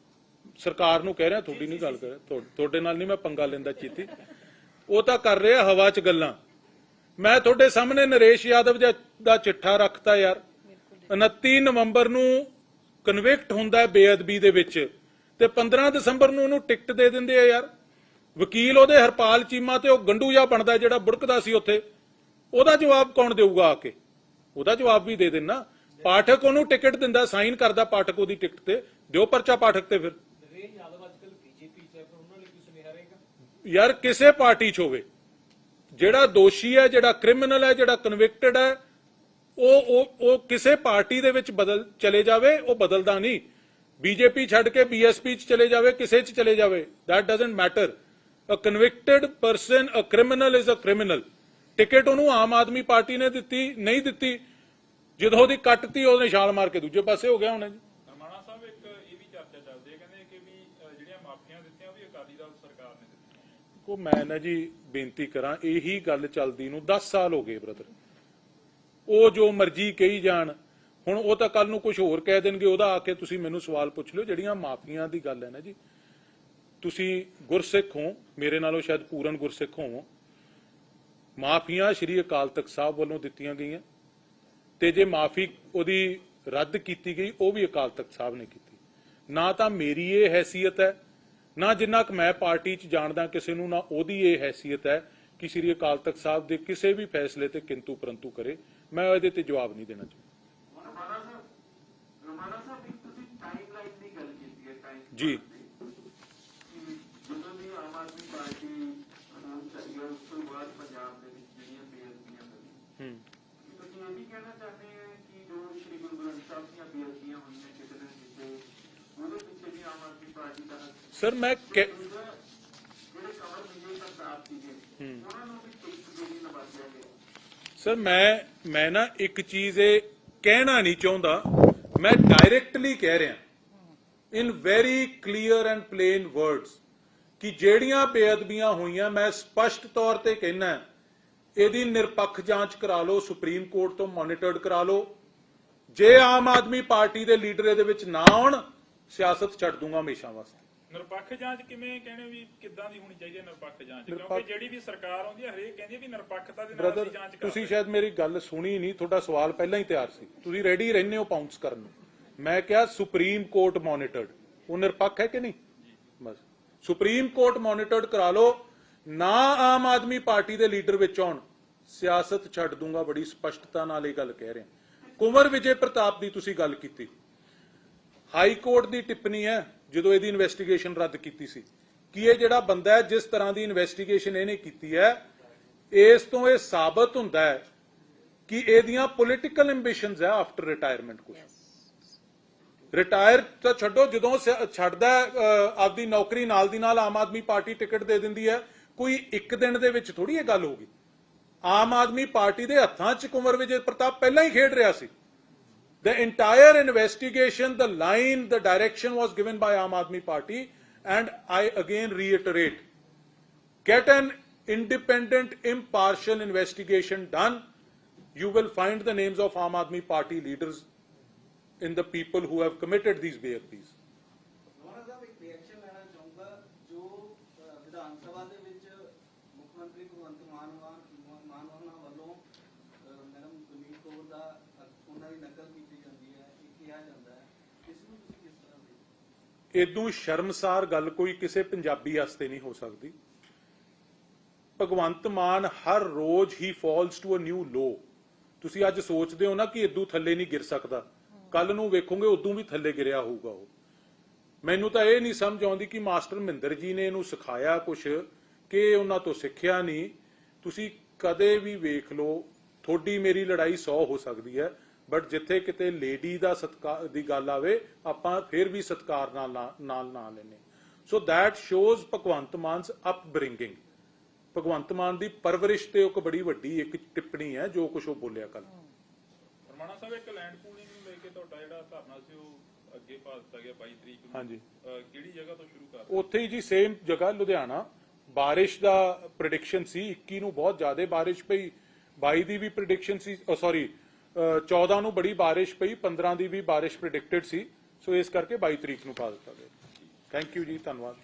ਸਰਕਾਰ ਨੂੰ ਕਹਿ ਰਿਹਾ, ਤੁਹਾਡੀ ਨਹੀਂ ਗੱਲ ਕਰ ਰਿਹਾ ਤੁਹਾਡੇ ਨਾਲ ਨਹੀਂ ਮੈਂ ਪੰਗਾ ਲੈਂਦਾ ਚੀਤੀ। ਉਹ ਤਾਂ ਕਰ ਰਿਹਾ ਹਵਾ 'ਚ ਗੱਲਾਂ। ਮੈਂ ਤੁਹਾਡੇ ਸਾਹਮਣੇ ਨਰੇਸ਼ ਯਾਦਵ ਦਾ- ਚਿੱਠਾ ਰੱਖਤਾ ਯਾਰ। 29 ਨਵੰਬਰ ਨੂੰ ਕਨਵਿਕਟ ਹੁੰਦਾ ਬੇਅਦਬੀ ਦੇ ਵਿੱਚ ਤੇ 15 ਦਸੰਬਰ ਨੂੰ ਉਹਨੂੰ ਟਿਕਟ ਦੇ ਦਿੰਦੇ ਆ ਯਾਰ। ਵਕੀਲ ਉਹਦੇ ਹਰਪਾਲ ਚੀਮਾ ਤੇ ਉਹ ਗੰਡੂ ਜਿਹਾ ਬਣਦਾ ਜਿਹੜਾ ਬੁੜਕਦਾ ਸੀ ਉੱਥੇ। ਉਹਦਾ ਜਵਾਬ ਕੌਣ ਦੇਊਗਾ ਆ ਕੇ? ਉਹਦਾ ਜਵਾਬ ਵੀ ਦੇ ਦੇਣਾ ਪਾਠਕ ਉਹਨੂੰ ਟਿਕਟ ਦਿੰਦਾ, ਸਾਈਨ ਕਰਦਾ ਪਾਠਕ ਉਹਦੀ ਟਿਕਟ ਤੇ। ਦਿਓ ਪਰਚਾ ਪਾਠਕ ਤੇ ਫਿਰ। ਨਰੇਸ਼ ਯਾਦਵ ਅੱਜ ਬੀਜੇਪੀ ਚ ਹੈ, ਪਰ ਉਹਨਾਂ ਲਈ ਕੋਈ ਸੁਨੇਹਾ ਰਹੇਗਾ? ਯਾਰ, ਕਿਸੇ ਪਾਰਟੀ 'ਚ ਹੋਵੇ। ਜਿਹੜਾ ਦੋਸ਼ੀ ਹੈ, ਜਿਹੜਾ ਕ੍ਰਿਮੀਨਲ ਹੈ, ਜਿਹੜਾ ਕਨਵਿਕਟਡ ਹੈ, ਉਹ ਉਹ ਉਹ ਕਿਸੇ ਪਾਰਟੀ ਦੇ ਵਿੱਚ ਬਦਲ, ਚਲੇ ਜਾਵੇ, ਉਹ ਬਦਲਦਾ ਨਹੀਂ। ਬੀਜੇਪੀ ਛੱਡ ਕੇ ਬੀਐਸਪੀ 'ਚ ਚਲੇ ਜਾਵੇ, ਕਿਸੇ 'ਚ ਚਲੇ ਜਾਵੇ, that doesn't matter a convicted person, a criminal is a criminal ticket ਉਹਨੂੰ ਆਮ ਆਦਮੀ ਪਾਰਟੀ ਨੇ ਦਿੱਤੀ, ਨਹੀਂ ਦਿੱਤੀ। ਜਦੋਂ ਉਹਦੀ ਕੱਟਤੀ, ਉਹਨੇ ਛਾਲ ਮਾਰ ਕੇ ਦੂਜੇ ਪਾਸੇ ਹੋ ਗਿਆ ਹੁਣ ਜੀ ਰਮਾਣਾ ਸਾਹਿਬ ਇੱਕ ਇਹ ਵੀ ਚਰਚਾ ਚੱਲਦੀ ਹੈ ਕਹਿੰਦੇ ਕਿ ਵੀ ਅਹ, ਜਿਹੜੀਆਂ ਮਾਫੀਆਂ ਦਿੱਤੀਆਂ ਉਹ ਵੀ ਅਕਾਲੀ ਦਲ ਸਰਕਾਰ ਨੇ ਦਿੱਤੀਆਂ ਮੈਂ ਨਾ ਜੀ ਬੇਨਤੀ ਕਰਾਂ, ਇਹੀ ਗੱਲ ਚੱਲਦੀ ਨੂੰ 10 ਸਾਲ ਹੋ ਗਏ ਬ੍ਰਦਰ ਉਹ ਜੋ ਮਰਜ਼ੀ ਕਹੀ ਜਾਣ, ਹੁਣ ਉਹ ਤਾਂ ਕੱਲ ਨੂੰ ਕੁਝ ਹੋਰ ਕਹਿ ਦੇਣਗੇ, ਉਹਦਾ ਆ ਕੇ ਤੁਸੀਂ ਮੈਨੂੰ ਸਵਾਲ ਪੁੱਛ ਲਿਓ, ਜਿਹੜੀਆਂ ਮਾਫੀਆਂ ਦੀ ਗੱਲ ਹੈ ਨਾ ਜੀ। ਤੁਸੀਂ ਗੁਰਸਿੱਖ ਹੋ, ਮੇਰੇ ਨਾਲੋਂ ਸ਼ਾਇਦ ਪੂਰਨ ਗੁਰਸਿੱਖ ਹੋ ਮਾਫੀਆਂ ਸ਼੍ਰੀ ਅਕਾਲ ਤਖਤ ਸਾਹਿਬ ਵੱਲੋਂ ਦਿੱਤੀਆਂ ਗਈਆਂ। ਤੇ ਜੇ ਮਾਫੀ ਉਹਦੀ ਰੱਦ ਕੀਤੀ ਗਈ, ਉਹ ਵੀ ਅਕਾਲ ਤਖਤ ਸਾਹਿਬ ਨੇ ਕੀਤੀ। ਨਾ ਤਾਂ ਮੇਰੀ ਇਹ ਹੈਸੀਅਤ ਹੈ ਨਾ ਜਿੰਨਾ ਕੁ ਮੈਂ ਪਾਰਟੀ 'ਚ ਜਾਣਦਾ ਕਿਸੇ ਨੂੰ ਨਾ ਉਹਦੀ ਇਹ ਹੈਸੀਅਤ ਹੈ ਕਿ ਸ੍ਰੀ ਅਕਾਲ ਤਖਤ ਸਾਹਿਬ ਦੇ ਕਿਸੇ ਵੀ ਫੈਸਲੇ ਤੇ ਕਿੰਤੂ ਪਰੰਤੂ ਕਰੇ। ਮੈਂ ਇਹਦੇ ਤੇ ਜਵਾਬ ਨਹੀਂ ਦੇਣਾ ਚਾਹੁੰਦਾ। ਰਮਾਣਾ ਸਾਹਿਬ ਰਮਾਣਾ ਸਾਹਿਬ ਇੱਕ ਤੁਸੀਂ ਟਾਈਮਲਾਈਨ ਦੀ ਗੱਲ ਕੀਤੀ ਹੈ ਟਾਈਮ ਜੀ। ਹੈ, ਉਸ ਤੋਂ ਬਾਅਦ ਪੰਜਾਬ ਦੇ ਵਿੱਚ ਜਿਹੜੀਆਂ ਬੇਅਦਬੀਆਂ ਹੋਈਆਂ ਹੂੰ। ਕੀ ਤੁਸੀਂ ਇਹ ਵੀ ਕਹਿਣਾ ਚਾਹੁੰਦੇ ਹੋ ਕਿ ਜੋ ਸ਼੍ਰੀ ਗੁਰੂ ਗ੍ਰੰਥ ਸਾਹਿਬ ਦੀਆਂ ਬੇਅਦਬੀਆਂ ਉਹਦੇ ਪਿੱਛੇ ਵੀ ਆਮ ਸਰ, ਮੈਂ ਕਹਿ- ਜਿਹੜੇ ਕਮਰ ਵਿਜੇ ਪ੍ਰਤਾਪ ਸੀਗੇ ਉਹਨਾਂ ਨੂੰ ਵੀ ਟਿਕਟ ਜਿਹੜੀ ਨਵਾਜ਼ਿਆ ਗਿਆ ਸਰ, ਮੈਂ ਮੈਂ ਨਾ ਇੱਕ ਚੀਜ਼ ਇਹ ਕਹਿਣਾ ਨਹੀਂ ਚਾਹੁੰਦਾ। ਮੈਂ ਡਾਇਰੈਕਟਲੀ ਕਹਿ ਰਿਹਾ। In very clear and plain words ਕਿ ਜਿਹੜੀਆਂ ਬੇਅਦਬੀਆਂ ਹੋਈਆਂ, ਮੈਂ ਸਪਸ਼ਟ ਤੌਰ ਤੇ ਕਹਿਣਾ ਇਹਦੀ ਨਿਰਪੱਖ ਜਾਂਚ ਕਰਾ ਲਓ, ਸੁਪਰੀਮ ਕੋਰਟ ਤੋਂ ਮੋਨੀਟਰਡ ਕਰਾ ਲਓ। ਜੇ ਆਮ ਆਦਮੀ ਪਾਰਟੀ ਦੇ ਲੀਡਰ ਇਹਦੇ ਵਿੱਚ ਨਾ ਆਉਣ ਸਿਆਸਤ ਛੱਡ ਦੂੰਗਾ ਹਮੇਸ਼ਾ ਵਾਸਤੇ। ਨਿਰਪੱਖ ਜਾਂਚ ਕਿਵੇਂ ਕਹਿੰਦੇ ਵੀ ਕਿੱਦਾਂ ਦੀ ਹੋਣੀ ਚਾਹੀਦੀ ਹੈ ਨਿਰਪੱਖ ਜਾਂਚ? ਨਿਰਪੱਖ- ਕਿਉਂਕਿ ਜਿਹੜੀ ਵੀ ਸਰਕਾਰ ਆਉਂਦੀ ਹੈ ਹਰੇਕ ਕਹਿੰਦੀ ਹੈ ਵੀ ਨਿਰਪੱਖਤਾ ਦੇ ਨਾਲ ਬ੍ਰਦਰ ਅਸੀਂ ਜਾਂਚ ਤੁਸੀਂ ਕਰਾਂਗੇ ਸ਼ਾਇਦ ਮੇਰੀ ਗੱਲ ਸੁਣੀ ਨਹੀਂ ਤੁਹਾਡਾ ਸਵਾਲ ਪਹਿਲਾਂ ਹੀ ਤਿਆਰ ਸੀ। ਤੁਸੀਂ ਰੈਡੀ ਰਹਿੰਦੇ ਹੋ ਪਾਉਂਸ ਕਰਨ ਨੂੰ। ਮੈਂ ਕਿਹਾ ਸੁਪਰੀਮ ਕੋਰਟ ਮੋਨੀਟਰਡ ਉਹ ਨਿਰਪੱਖ ਹੈ ਕਿ ਨਹੀਂ? ਬਸ। ਸੁਪਰੀਮ ਕੋਰਟ ਮੋਨੀਟਰਡ ਕਰਾ ਲਓ। ਨਾ ਆਮ ਆਦਮੀ ਪਾਰਟੀ ਦੇ ਲੀਡਰ ਵਿੱਚ ਆਉਣ। ਸਿਆਸਤ ਛੱਡ ਦੂੰਗਾ ਬੜੀ ਸਪਸ਼ਟਤਾ ਨਾਲ ਇਹ ਗੱਲ ਕਹਿ ਰਿਹਾ। ਕੁੰਵਰ ਵਿਜੇ ਪ੍ਰਤਾਪ ਦੀ ਤੁਸੀਂ ਗੱਲ ਕੀਤੀ। ਹਾਈ ਕੋਰਟ ਦੀ ਟਿੱਪਣੀ ਹੈ ਜਦੋਂ ਇਹਦੀ ਇਨਵੈਸਟੀਗੇਸ਼ਨ ਰੱਦ ਕੀਤੀ ਸੀ। ਕਿ ਇਹ ਜਿਹੜਾ ਬੰਦਾ ਹੈ ਜਿਸ ਤਰ੍ਹਾਂ ਦੀ ਇਨਵੈਸਟੀਗੇਸ਼ਨ ਇਹਨੇ ਕੀਤੀ ਹੈ ਇਸ ਤੋਂ ਇਹ ਸਾਬਤ ਹੁੰਦਾ ਹੈ ਕਿ ਇਹਦੀਆਂ ਪੋਲਿਟੀਕਲ ਐਂਬੀਸ਼ਨਸ ਹੈ ਆਫਟਰ ਰਿਟਾਇਰਮੈਂਟ ਕੁਝ ਰਿਟਾਇਰ ਤਾਂ ਛੱਡੋ ਜਦੋਂ ਛੱਡਦਾ ਆਪਦੀ ਨੌਕਰੀ ਨਾਲ ਦੀ ਨਾਲ ਆਮ ਆਦਮੀ ਪਾਰਟੀ ਟਿਕਟ ਦੇ ਦਿੰਦੀ ਹੈ ਕੋਈ ਇੱਕ ਦਿਨ ਦੇ ਵਿੱਚ ਥੋੜੀ ਇਹ ਗੱਲ ਹੋਗੀ ਆਮ ਆਦਮੀ ਪਾਰਟੀ ਦੇ ਹੱਥਾਂ 'ਚ ਕੁੰਵਰ ਵਿਜੇ ਪ੍ਰਤਾਪ ਪਹਿਲਾਂ ਹੀ ਖੇਡ ਰਿਹਾ ਸੀ। The entire investigation, the line, the direction was given by Aam Aadmi Party, and I again reiterate, get an independent, impartial investigation done. You will find the names of Aam Aadmi Party leaders in the people who have committed these behaviors. ਇਦੋਂ ਸ਼ਰਮਸਾਰ ਗੱਲ ਕੋਈ ਕਿਸੇ ਪੰਜਾਬੀ ਵਾਸਤੇ ਨਹੀਂ ਹੋ ਸਕਦੀ। ਭਗਵੰਤ ਮਾਨ ਹਰ ਰੋਜ਼ ਹੀ falls to a new low ਤੁਸੀਂ ਅੱਜ ਸੋਚਦੇ ਹੋ ਨਾ ਕਿ ਇਦੋਂ ਥੱਲੇ ਨਹੀਂ ਗਿਰ ਸਕਦਾ। ਕੱਲ ਨੂੰ ਵੇਖੋਗੇ ਉਦੋਂ ਵੀ ਥੱਲੇ ਗਿਰਿਆ ਹੋਊਗਾ ਉਹ। ਮੈਨੂੰ ਤਾਂ ਇਹ ਨਹੀਂ ਸਮਝ ਆਉਂਦੀ ਕਿ ਮਾਸਟਰ ਮਹਿੰਦਰ ਜੀ ਨੇ ਇਹਨੂੰ ਸਿਖਾਇਆ ਕੁਛ ਕਿ ਉਹਨਾਂ ਤੋਂ ਸਿੱਖਿਆ ਨਹੀਂ। ਤੁਸੀਂ ਕਦੇ ਵੀ ਵੇਖ ਲਓ, ਤੁਹਾਡੀ ਮੇਰੀ ਲੜਾਈ 100 ਹੋ ਸਕਦੀ ਹੈ। ਬਟ ਜਿੱਥੇ ਕਿਤੇ ਲੇਡੀ ਦਾ ਸਤਕਾਰ ਦੀ ਗੱਲ ਆਵੇ ਆਪਾਂ ਫਿਰ ਵੀ ਸਤਕਾਰ ਨਾਲ ਨਾਲ ਨਾ ਲੈਨੇ so that shows Bhagwant Mann's upbringing Bhagwant Mann ਦੀ ਪਰਵਰਿਸ਼ ਤੇ ਇੱਕ ਬੜੀ ਵੱਡੀ ਇੱਕ ਟਿੱਪਣੀ ਹੈ ਜੋ ਕੁਝ ਉਹ ਬੋਲਿਆ ਕੱਲ ਰਮਾਣਾ ਸਾਹਿਬ ਇੱਕ ਲੈਂਡ ਪੂਲਿੰਗ ਨੂੰ ਲੈ ਕੇ ਤੁਹਾਡਾ ਜਿਹੜਾ ਧਰਨਾ ਸੀ ਉਹ ਅੱਗੇ ਪਾ ਦਿੱਤਾ ਗਿਆ 22 ਤਰੀਕ ਨੂੰ। ਹਾਂਜੀ। ਕਿਹੜੀ ਜਗ੍ਹਾ ਤੋਂ ਸ਼ੁਰੂ ਕਰ ਉੱਥੇ ਹੀ ਜੀ ਸੇਮ ਜਗ੍ਹਾ ਲੁਧਿਆਣਾ। ਬਾਰਿਸ਼ ਦਾ ਪ੍ਰੈਡਿਕਸ਼ਨ ਸੀ 21 ਨੂੰ ਬਹੁਤ ਜ਼ਿਆਦਾ ਬਾਰਿਸ਼ ਪਈ। 22 ਦੀ ਵੀ ਪ੍ਰੈਡਿਕਸ਼ਨ ਸੀ ਸੌਰੀ 14 ਨੂੰ ਬੜੀ ਬਾਰਿਸ਼ ਪਈ 15 ਦੀ ਵੀ ਬਾਰਿਸ਼ ਪ੍ਰੈਡਿਕਟਡ ਸੀ। ਸੋ ਇਸ ਕਰਕੇ 22 ਤਰੀਕ ਨੂੰ ਪਾ ਦਿੱਤਾ ਗਿਆ। ਥੈਂਕ ਯੂ ਜੀ, ਧੰਨਵਾਦ।